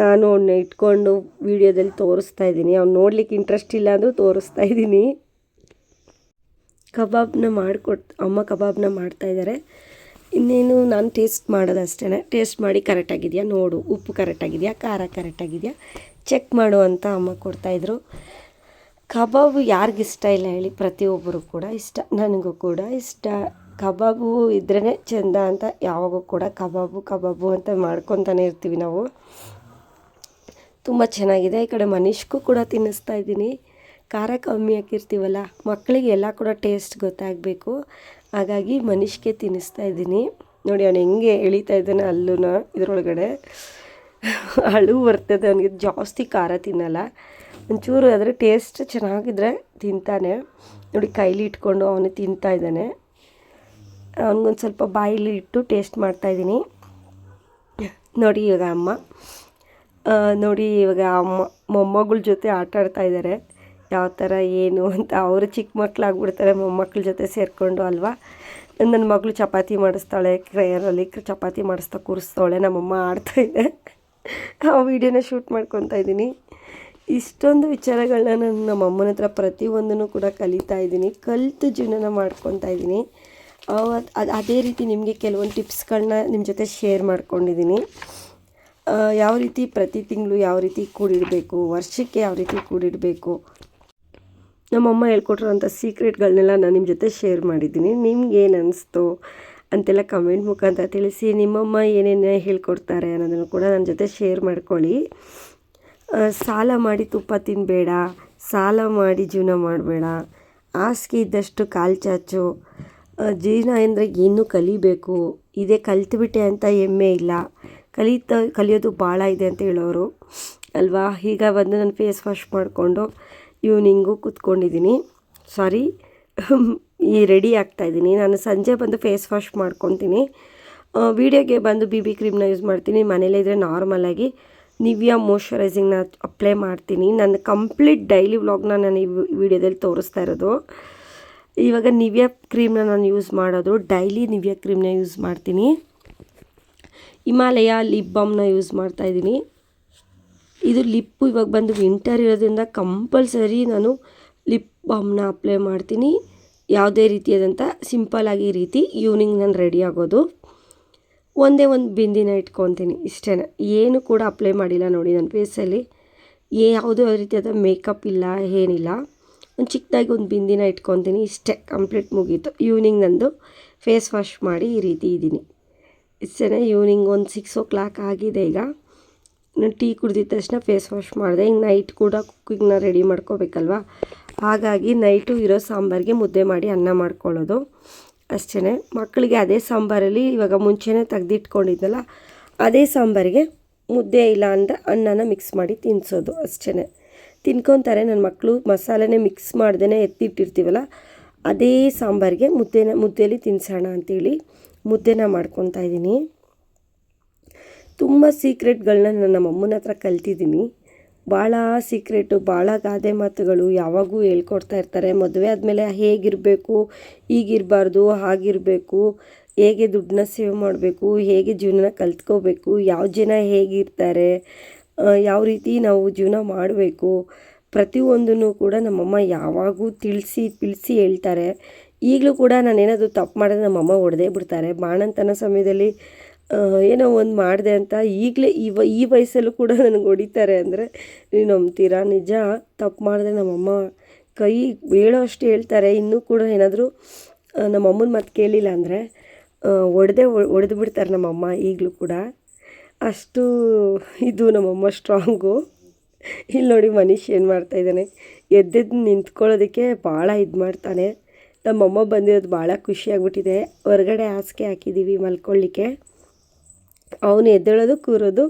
ನಾನು ಅವನ್ನ ಇಟ್ಕೊಂಡು ವೀಡಿಯೋದಲ್ಲಿ ತೋರಿಸ್ತಾ ಇದ್ದೀನಿ. ಅವ್ನು ನೋಡ್ಲಿಕ್ಕೆ ಇಂಟ್ರೆಸ್ಟ್ ಇಲ್ಲ ಅಂದರೂ ತೋರಿಸ್ತಾ ಇದ್ದೀನಿ. ಕಬಾಬ್ನ ಮಾಡಿಕೊಟ್ ಅಮ್ಮ ಕಬಾಬ್ನ ಮಾಡ್ತಾಯಿದ್ದಾರೆ ಇನ್ನೇನು ನಾನು ಟೇಸ್ಟ್ ಮಾಡೋದಷ್ಟೇ ಟೇಸ್ಟ್ ಮಾಡಿ ಕರೆಕ್ಟಾಗಿದೆಯಾ ನೋಡು. ಉಪ್ಪು ಕರೆಕ್ಟಾಗಿದೆಯಾ ಖಾರ ಕರೆಕ್ಟಾಗಿದೆಯಾ ಚೆಕ್ ಮಾಡು ಅಂತ ಅಮ್ಮ ಕೊಡ್ತಾಯಿದ್ರು ಕಬಾಬು ಯಾರಿಗಿಷ್ಟ ಇಲ್ಲ ಹೇಳಿ, ಪ್ರತಿಯೊಬ್ಬರು ಕೂಡ ಇಷ್ಟ. ನನಗೂ ಕೂಡ ಇಷ್ಟ. ಕಬಾಬು ಇದ್ರೇ ಚೆಂದ ಅಂತ ಯಾವಾಗೂ ಕೂಡ ಕಬಾಬು ಕಬಾಬು ಅಂತ ಮಾಡ್ಕೊತಾನೆ ಇರ್ತೀವಿ ನಾವು. ತುಂಬ ಚೆನ್ನಾಗಿದೆ. ಈ ಕಡೆ ಮನೀಷ್ಗೂ ಕೂಡ ತಿನ್ನಿಸ್ತಾ ಇದ್ದೀನಿ. ಖಾರ ಕಮ್ಮಿ ಹಾಕಿರ್ತೀವಲ್ಲ ಮಕ್ಕಳಿಗೆ ಎಲ್ಲ ಕೂಡ ಟೇಸ್ಟ್ ಗೊತ್ತಾಗಬೇಕು. ಹಾಗಾಗಿ ಮನುಷ್ಯಗೆ ತಿನ್ನಿಸ್ತಾ ಇದ್ದೀನಿ. ನೋಡಿ, ಅವನು ಹೆಂಗೆ ಎಳಿತಾ ಇದ್ದಾನೆ ಅಲ್ಲೂ ಇದರೊಳಗಡೆ. ಅಳು ಬರ್ತದೆ ಅವನಿಗೆ, ಜಾಸ್ತಿ ಖಾರ ತಿನ್ನಲ್ಲ. ಒಂಚೂರು ಅದರ ಟೇಸ್ಟ್ ಚೆನ್ನಾಗಿದ್ರೆ ತಿಂತಾನೆ. ನೋಡಿ, ಕೈಲಿ ಇಟ್ಕೊಂಡು ಅವನು ತಿಂತಾ ಇದ್ದಾನೆ. ಅವನಿಗೊಂದು ಸ್ವಲ್ಪ ಬಾಯಲ್ಲಿ ಇಟ್ಟು ಟೇಸ್ಟ್ ಮಾಡ್ತಾಯಿದ್ದೀನಿ ನೋಡಿ, ಇವಾಗ ಅಮ್ಮ. ನೋಡಿ, ಇವಾಗ ಅಮ್ಮ, ಮೊಮ್ಮಗಳ ಜೊತೆ ಆಟ ಆಡ್ತಾ ಇದ್ದಾರೆ ಯಾವ ಥರ, ಏನು ಅಂತ ಅವರು ಚಿಕ್ಕ ಮಕ್ಕಳಾಗ್ಬಿಡ್ತಾರೆ ಮೊಮ್ಮಕ್ಳ ಜೊತೆ ಸೇರಿಕೊಂಡು ಅಲ್ವಾ? ನನ್ನ ಮಗಳು ಚಪಾತಿ ಮಾಡಿಸ್ತಾಳೆ, ಕ್ರೇಯರಲ್ಲಿ ಚಪಾತಿ ಮಾಡಿಸ್ತಾ ಕೂರಿಸ್ತಾಳೆ, ನಮ್ಮಮ್ಮ ಆಡ್ತಾ ಇದೆ. ಆ ವಿಡಿಯೋನ ಶೂಟ್ ಮಾಡ್ಕೊತಾ ಇದ್ದೀನಿ. ಇಷ್ಟೊಂದು ವಿಚಾರಗಳನ್ನ ನಾನು ನಮ್ಮ ಅಮ್ಮನ ಹತ್ರ ಪ್ರತಿಯೊಂದನ್ನು ಕೂಡ ಕಲಿತಾ ಇದ್ದೀನಿ. ಕಲಿತು ಜೀವನ ಮಾಡ್ಕೊತಾ ಇದ್ದೀನಿ. ಅದು, ಅದೇ ರೀತಿ ನಿಮಗೆ ಕೆಲವೊಂದು ಟಿಪ್ಸ್ಗಳನ್ನ ನಿಮ್ಮ ಜೊತೆ ಶೇರ್ ಮಾಡ್ಕೊಂಡಿದ್ದೀನಿ. ಯಾವ ರೀತಿ ಪ್ರತಿ ತಿಂಗಳು ಯಾವ ರೀತಿ ಕೂಡಿಡಬೇಕು, ವರ್ಷಕ್ಕೆ ಯಾವ ರೀತಿ ಕೂಡಿಡಬೇಕು ನಮ್ಮಮ್ಮ ಹೇಳ್ಕೊಟ್ರೋಂಥ ಸೀಕ್ರೆಟ್ಗಳನ್ನೆಲ್ಲ ನಾನು ನಿಮ್ಮ ಜೊತೆ ಶೇರ್ ಮಾಡಿದ್ದೀನಿ. ನಿಮ್ಗೇನು ಏನು ಅನಿಸ್ತು ಅಂತೆಲ್ಲ ಕಮೆಂಟ್ ಮುಖಾಂತರ ತಿಳಿಸಿ. ನಿಮ್ಮಮ್ಮ ಏನೇನು ಹೇಳ್ಕೊಡ್ತಾರೆ ಅನ್ನೋದನ್ನು ಕೂಡ ನನ್ನ ಜೊತೆ ಶೇರ್ ಮಾಡ್ಕೊಳ್ಳಿ. ಸಾಲ ಮಾಡಿ ತುಪ್ಪ ತಿನ್ನಬೇಡ ಸಾಲ ಮಾಡಿ ಜೀವನ ಮಾಡಬೇಡ, ಹಾಸಿಗೆ ಇದ್ದಷ್ಟು ಕಾಲು ಚಾಚು ಜೀವನ ಅಂದರೆ ಇನ್ನೂ ಕಲಿಬೇಕು, ಇದೇ ಕಲಿತುಬಿಟ್ಟೆ ಅಂತ ಹೆಮ್ಮೆ ಇಲ್ಲ, ಕಲಿತ, ಕಲಿಯೋದು ಭಾಳ ಇದೆ ಅಂತ ಹೇಳೋರು, ಅಲ್ವಾ? ಈಗ ಬಂದು ನಾನು ಫೇಸ್ ವಾಶ್ ಮಾಡಿಕೊಂಡು ಈವ್ನಿಂಗು ಕೂತ್ಕೊಂಡಿದ್ದೀನಿ. ಸಾರಿ ಈ ರೆಡಿ ಆಗ್ತಾಯಿದ್ದೀನಿ ನಾನು ಸಂಜೆ ಬಂದು ಫೇಸ್ ವಾಶ್ ಮಾಡ್ಕೊತೀನಿ. ವೀಡಿಯೋಗೆ ಬಂದು ಬಿ ಬಿ ಕ್ರೀಮ್ನ ಯೂಸ್ ಮಾಡ್ತೀನಿ. ಮನೇಲೇ ಇದ್ದರೆ ನಾರ್ಮಲಾಗಿ ನಿವಿಯಾ ಮಾಯ್ಶ್ಚರೈಸಿಂಗ್ನ ಅಪ್ಲೈ ಮಾಡ್ತೀನಿ. ನನ್ನ ಕಂಪ್ಲೀಟ್ ಡೈಲಿ ವ್ಲಾಗ್ನ ನಾನು ಈ ವಿಡಿಯೋದಲ್ಲಿ ತೋರಿಸ್ತಾ ಇರೋದು. ಇವಾಗ ನಿವಿಯಾ ಕ್ರೀಮ್ನ ನಾನು ಯೂಸ್ ಮಾಡೋದು. ಡೈಲಿ ನಿವಿಯಾ ಕ್ರೀಮ್ನ ಯೂಸ್ ಮಾಡ್ತೀನಿ. ಹಿಮಾಲಯ ಲಿಪ್ ಬಾಮ್ನ ಯೂಸ್ ಮಾಡ್ತಾ ಇದ್ದೀನಿ. ಇದು ಲಿಪ್ಪು ಇವಾಗ ಬಂದು ವಿಂಟರ್ ಇರೋದ್ರಿಂದ ಕಂಪಲ್ಸರಿ ನಾನು ಲಿಪ್ ಬಾಮ್ನ ಅಪ್ಲೈ ಮಾಡ್ತೀನಿ. ಯಾವುದೇ ರೀತಿಯಾದಂಥ ಸಿಂಪಲ್ಲಾಗಿ ಈ ರೀತಿ ಈವ್ನಿಂಗ್ ನಾನು ರೆಡಿ ಆಗೋದು. ಒಂದೇ ಒಂದು ಬಿಂದಿನ ಇಟ್ಕೊತೀನಿ ಇಷ್ಟೇ ಏನು ಕೂಡ ಅಪ್ಲೈ ಮಾಡಿಲ್ಲ ನೋಡಿ ನನ್ನ ಫೇಸಲ್ಲಿ. ಯಾವುದೇ ರೀತಿಯಾದ ಮೇಕಪ್ ಇಲ್ಲ, ಏನಿಲ್ಲ. ಒಂದು ಚಿಕ್ಕದಾಗಿ ಒಂದು ಬಿಂದಿನ ಇಟ್ಕೊತೀನಿ ಇಷ್ಟೇ, ಕಂಪ್ಲೀಟ್ ಮುಗೀತು. ಈವ್ನಿಂಗ್ ನಂದು ಫೇಸ್ ವಾಶ್ ಮಾಡಿ ಈ ರೀತಿ ಇದ್ದೀನಿ. ಇಷ್ಟೇ ಈವ್ನಿಂಗ್ ಒಂದು ಸಿಕ್ಸ್ ಓ ಕ್ಲಾಕ್ ಆಗಿದೆ ಈಗ. ಟೀ ಕುಡಿದಿದ್ದ ತಕ್ಷಣ ಫೇಸ್ ವಾಶ್ ಮಾಡಿದೆ. ಈಗ ನೈಟ್ ಕೂಡ ಕುಕ್ಕಿಂಗ್ನ ರೆಡಿ ಮಾಡ್ಕೋಬೇಕಲ್ವ? ಹಾಗಾಗಿ ನೈಟು ಇರೋ ಸಾಂಬಾರಿಗೆ ಮುದ್ದೆ ಮಾಡಿ ಅನ್ನ ಮಾಡ್ಕೊಳ್ಳೋದು. ಅಷ್ಟೇ ಮಕ್ಕಳಿಗೆ ಅದೇ ಸಾಂಬಾರಲ್ಲಿ ಇವಾಗ ಮುಂಚೆನೇ ತೆಗೆದಿಟ್ಕೊಂಡಿದ್ದಲ್ಲ ಅದೇ ಸಾಂಬಾರಿಗೆ ಮುದ್ದೆ ಇಲ್ಲ ಅಂದರೆ ಅನ್ನನ ಮಿಕ್ಸ್ ಮಾಡಿ ತಿನ್ನಿಸೋದು ಅಷ್ಟೇ ತಿನ್ಕೊತಾರೆ. ನನ್ನ ಮಕ್ಕಳು ಮಸಾಲೆನೇ ಮಿಕ್ಸ್ ಮಾಡ್ದೇ ಎತ್ತಿಟ್ಟಿರ್ತೀವಲ್ಲ, ಅದೇ ಸಾಂಬಾರಿಗೆ ಮುದ್ದೆನ ಮುದ್ದೆಯಲ್ಲಿ ತಿನ್ಸೋಣ ಅಂತೇಳಿ ಮುದ್ದೆನ ಮಾಡ್ಕೊತಾ ಇದ್ದೀನಿ. ತುಂಬ ಸೀಕ್ರೆಟ್ಗಳನ್ನ ನಾನು ನಮ್ಮ ಅಮ್ಮನ ಹತ್ರ ಕಲ್ತಿದ್ದೀನಿ. ಭಾಳ ಸೀಕ್ರೆಟು ಭಾಳ ಗಾದೆ ಮಾತುಗಳು ಯಾವಾಗೂ ಹೇಳ್ಕೊಡ್ತಾ ಇರ್ತಾರೆ. ಮದುವೆ ಆದಮೇಲೆ ಹೇಗಿರಬೇಕು ಹೀಗಿರಬಾರ್ದು ಹಾಗಿರಬೇಕು, ಹೇಗೆ ದುಡ್ಡನ್ನ ಸೇವ್ ಮಾಡಬೇಕು, ಹೇಗೆ ಜೀವನ ಕಲ್ತ್ಕೋಬೇಕು, ಯಾವ ಜನ ಹೇಗಿರ್ತಾರೆ ಯಾವ ರೀತಿ ನಾವು ಜೀವನ ಮಾಡಬೇಕು, ಪ್ರತಿಯೊಂದನ್ನು ಕೂಡ ನಮ್ಮಮ್ಮ ಯಾವಾಗೂ ತಿಳಿಸಿ ತಿಳಿಸಿ ಹೇಳ್ತಾರೆ. ಈಗಲೂ ಕೂಡ ನಾನೇನಾದರೂ ತಪ್ಪು ಮಾಡಿದ್ರೆ ನಮ್ಮಮ್ಮ ಹೊಡೆದೇ ಬಿಡ್ತಾರೆ. ಬಾಣಂತನ ಸಮಯದಲ್ಲಿ ಏನೋ ಒಂದು ಮಾಡಿದೆ ಅಂತ ಈಗಲೇ ಇವ ಈ ವಯಸ್ಸಲ್ಲೂ ಕೂಡ ನನಗೆ ಹೊಡಿತಾರೆ ಅಂದರೆ ನೀವು ನಂಬ್ತೀರಾ? ನಿಜ, ತಪ್ಪು ಮಾಡಿದ್ರೆ ನಮ್ಮಮ್ಮ ಕೈ ಹೇಳೋ ಅಷ್ಟು ಹೇಳ್ತಾರೆ. ಇನ್ನೂ ಕೂಡ ಏನಾದರೂ ನಮ್ಮಮ್ಮನ ಮಾತು ಕೇಳಿಲ್ಲ ಅಂದರೆ ಒಡೆದೇ ಒಡೆದು ಬಿಡ್ತಾರೆ ನಮ್ಮಮ್ಮ ಈಗಲೂ ಕೂಡ. ಅಷ್ಟು ಇದು ನಮ್ಮಮ್ಮ ಸ್ಟ್ರಾಂಗು. ಇಲ್ಲಿ ನೋಡಿ ಮನೀಷ್ ಏನು ಮಾಡ್ತಾ ಇದ್ದಾನೆ. ಎದ್ದೆದ್ದು ನಿಂತ್ಕೊಳ್ಳೋದಕ್ಕೆ ಭಾಳ ಇದು ಮಾಡ್ತಾನೆ. ನಮ್ಮಮ್ಮ ಬಂದಿರೋದು ಭಾಳ ಖುಷಿಯಾಗ್ಬಿಟ್ಟಿದೆ ಹೊರಗಡೆ ಹಾಸಿಗೆ ಹಾಕಿದ್ದೀವಿ ಮಲ್ಕೊಳ್ಳಿಕ್ಕೆ. ಅವನು ಎದ್ದೇಳೋದು, ಕೂರೋದು,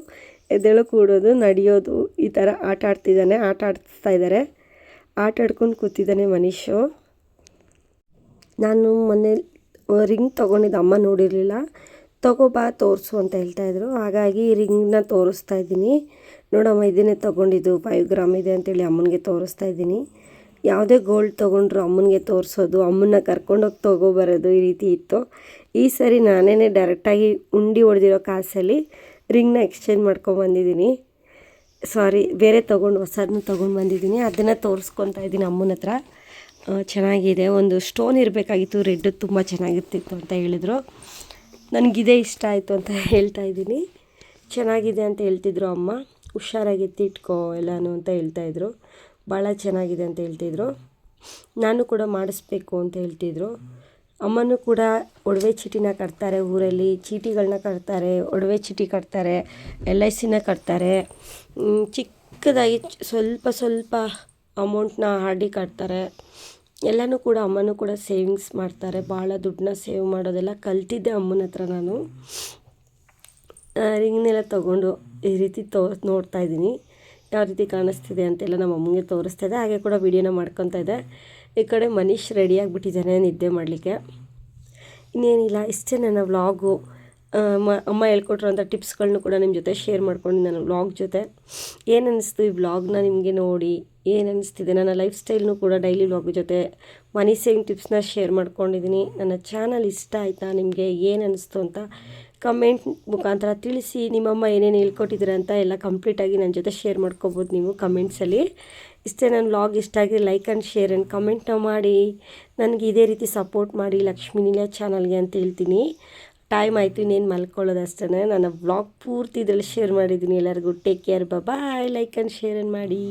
ಎದ್ದೇಳೋ, ಕೂಡೋದು, ನಡೆಯೋದು, ಈ ಥರ ಆಟ ಆಡ್ತಿದ್ದಾನೆ, ಆಟ ಆಡಿಸ್ತಾ ಇದ್ದಾರೆ. ಆಟ ಆಡ್ಕೊಂಡು ಕೂತಿದ್ದಾನೆ ಮನೀಶು. ನಾನು ಮೊನ್ನೆ ರಿಂಗ್ ತೊಗೊಂಡಿದ್ದು ಅಮ್ಮ ನೋಡಿರಲಿಲ್ಲ. ತಗೋಬಾ ತೋರಿಸು ಅಂತ ಹೇಳ್ತಾಯಿದ್ರು ಹಾಗಾಗಿ ರಿಂಗ್ನ ತೋರಿಸ್ತಾ ಇದ್ದೀನಿ. ನೋಡಮ್ಮ, ಇದನ್ನೇ ತೊಗೊಂಡಿದ್ದು ಫೈವ್ ಗ್ರಾಮ್ ಇದೆ ಅಂತೇಳಿ ಅಮ್ಮನಿಗೆ ತೋರಿಸ್ತಾ ಇದ್ದೀನಿ. ಯಾವುದೇ ಗೋಲ್ಡ್ ತೊಗೊಂಡ್ರು ಅಮ್ಮನಿಗೆ ತೋರಿಸೋದು, ಅಮ್ಮನ್ನ ಕರ್ಕೊಂಡೋಗಿ ತೊಗೊಬರೋದು ಈ ರೀತಿ ಇತ್ತು. ಈ ಸರಿ ನಾನೇ ಡೈರೆಕ್ಟಾಗಿ ಉಂಡಿ ಹೊಡೆದಿರೋ ಕಾಸಲ್ಲಿ ರಿಂಗ್ನ ಎಕ್ಸ್ಚೇಂಜ್ ಮಾಡ್ಕೊಂಬಂದಿದ್ದೀನಿ ಸಾರಿ ಬೇರೆ ತೊಗೊಂಡು ಹೊಸದನ್ನ ತೊಗೊಂಡು ಬಂದಿದ್ದೀನಿ. ಅದನ್ನು ತೋರಿಸ್ಕೊತಾ ಇದ್ದೀನಿ ಅಮ್ಮನ ಹತ್ರ. ಚೆನ್ನಾಗಿದೆ. ಒಂದು ಸ್ಟೋನ್ ಇರಬೇಕಾಗಿತ್ತು ರೆಡ್ ತುಂಬ ಚೆನ್ನಾಗಿರ್ತಿತ್ತು ಅಂತ ಹೇಳಿದರು. ನನಗಿದೆ ಇಷ್ಟ ಆಯಿತು ಅಂತ ಹೇಳ್ತಾ ಇದ್ದೀನಿ. ಚೆನ್ನಾಗಿದೆ ಅಂತ ಹೇಳ್ತಿದ್ರು ಅಮ್ಮ. ಹುಷಾರಾಗಿ ಇಟ್ಕೋ ಎಲ್ಲನೂ ಅಂತ ಹೇಳ್ತಾಯಿದ್ರು ಭಾಳ ಚೆನ್ನಾಗಿದೆ ಅಂತ ಹೇಳ್ತಿದ್ರು. ನಾನು ಕೂಡ ಮಾಡಿಸ್ಬೇಕು ಅಂತ ಹೇಳ್ತಿದ್ರು. ಅಮ್ಮನೂ ಕೂಡ ಒಡವೆ ಚೀಟಿನ ಕಟ್ತಾರೆ ಊರಲ್ಲಿ ಚೀಟಿಗಳನ್ನ ಕಟ್ತಾರೆ, ಒಡವೆ ಚೀಟಿ ಕಟ್ತಾರೆ, ಎಲ್ ಐ ಸಿನ ಕಟ್ತಾರೆ. ಚಿಕ್ಕದಾಗಿ ಸ್ವಲ್ಪ ಸ್ವಲ್ಪ ಅಮೌಂಟ್ನ ಆರ್ ಡಿ ಕಟ್ತಾರೆ. ಎಲ್ಲನೂ ಕೂಡ ಅಮ್ಮನೂ ಕೂಡ ಸೇವಿಂಗ್ಸ್ ಮಾಡ್ತಾರೆ. ಭಾಳ ದುಡ್ಡನ್ನ ಸೇವ್ ಮಾಡೋದೆಲ್ಲ ಕಲ್ತಿದ್ದೆ ಅಮ್ಮನ ಹತ್ರ ನಾನು. ರಿಂಗ್ನೆಲ್ಲ ತೊಗೊಂಡು ಈ ರೀತಿ ತೋ, ನೋಡ್ತಾ ಇದ್ದೀನಿ. ಯಾವ ರೀತಿ ಕಾಣಿಸ್ತಿದೆ ಅಂತೆಲ್ಲ ನಮ್ಮ ಅಮ್ಮನಿಗೆ ತೋರಿಸ್ತಾ ಇದೆ ಹಾಗೆ ಕೂಡ ವೀಡಿಯೋನ ಮಾಡ್ಕೊತಾ ಇದೆ. ಈ ಕಡೆ ಮನೀಶ್ ರೆಡಿಯಾಗಿಬಿಟ್ಟಿದ್ದಾನೆ ನಿದ್ದೆ ಮಾಡಲಿಕ್ಕೆ. ಇನ್ನೇನಿಲ್ಲ, ಇಷ್ಟೇ ನನ್ನ ವ್ಲಾಗು ಅಮ್ಮ ಅಮ್ಮ ಹೇಳ್ಕೊಟ್ರಂಥ ಟಿಪ್ಸ್ಗಳನ್ನೂ ಕೂಡ ನಿಮ್ಮ ಜೊತೆ ಶೇರ್ ಮಾಡ್ಕೊಂಡು ನನ್ನ ವ್ಲಾಗ್ ಜೊತೆ. ಏನು ಅನ್ನಿಸ್ತು ಈ ವ್ಲಾಗ್ನ ನಿಮಗೆ ನೋಡಿ? ಏನು ಅನ್ನಿಸ್ತಿದೆ ನನ್ನ ಲೈಫ್ ಸ್ಟೈಲ್ನೂ ಕೂಡ ಡೈಲಿ ವ್ಲಾಗ್ ಜೊತೆ ಮನಿ ಸೇವಿಂಗ್ ಟಿಪ್ಸ್ನ ಶೇರ್ ಮಾಡ್ಕೊಂಡಿದ್ದೀನಿ. ನನ್ನ ಚಾನಲ್ ಇಷ್ಟ ಆಯಿತಾ ನಿಮಗೆ? ಏನು ಅನ್ನಿಸ್ತು ಅಂತ ಕಮೆಂಟ್ ಮುಖಾಂತರ ತಿಳಿಸಿ, ನಿಮ್ಮಮ್ಮ ಏನೇನು ಹೇಳ್ಕೊಟ್ಟಿದ್ದೀರ ಅಂತ ಎಲ್ಲ ಕಂಪ್ಲೀಟಾಗಿ ನನ್ನ ಜೊತೆ ಶೇರ್ ಮಾಡ್ಕೋಬೋದು ನೀವು ಕಮೆಂಟ್ಸಲ್ಲಿ ಇಷ್ಟೇ ನನ್ನ ವ್ಲಾಗ್ ಇಷ್ಟ ಆಗಿ ಲೈಕ್ ಆ್ಯಂಡ್ ಶೇರ್ ಆ್ಯಂಡ್ ಕಮೆಂಟ್ನ ಮಾಡಿ. ನನಗೆ ಇದೇ ರೀತಿ ಸಪೋರ್ಟ್ ಮಾಡಿ ಲಕ್ಷ್ಮೀ ನಿಲಯ ಚಾನಲ್ಗೆ ಅಂತ ಹೇಳ್ತೀನಿ. ಟೈಮ್ ಆಯಿತು, ಇನ್ನೇನು ಮಲ್ಕೊಳ್ಳೋದು ಅಷ್ಟೇ ನನ್ನ ವ್ಲಾಗ್ ಪೂರ್ತಿ ಇದರಲ್ಲಿ ಶೇರ್ ಮಾಡಿದ್ದೀನಿ ಎಲ್ಲರಿಗೂ. Take care bye like and share and ಮಾಡಿ.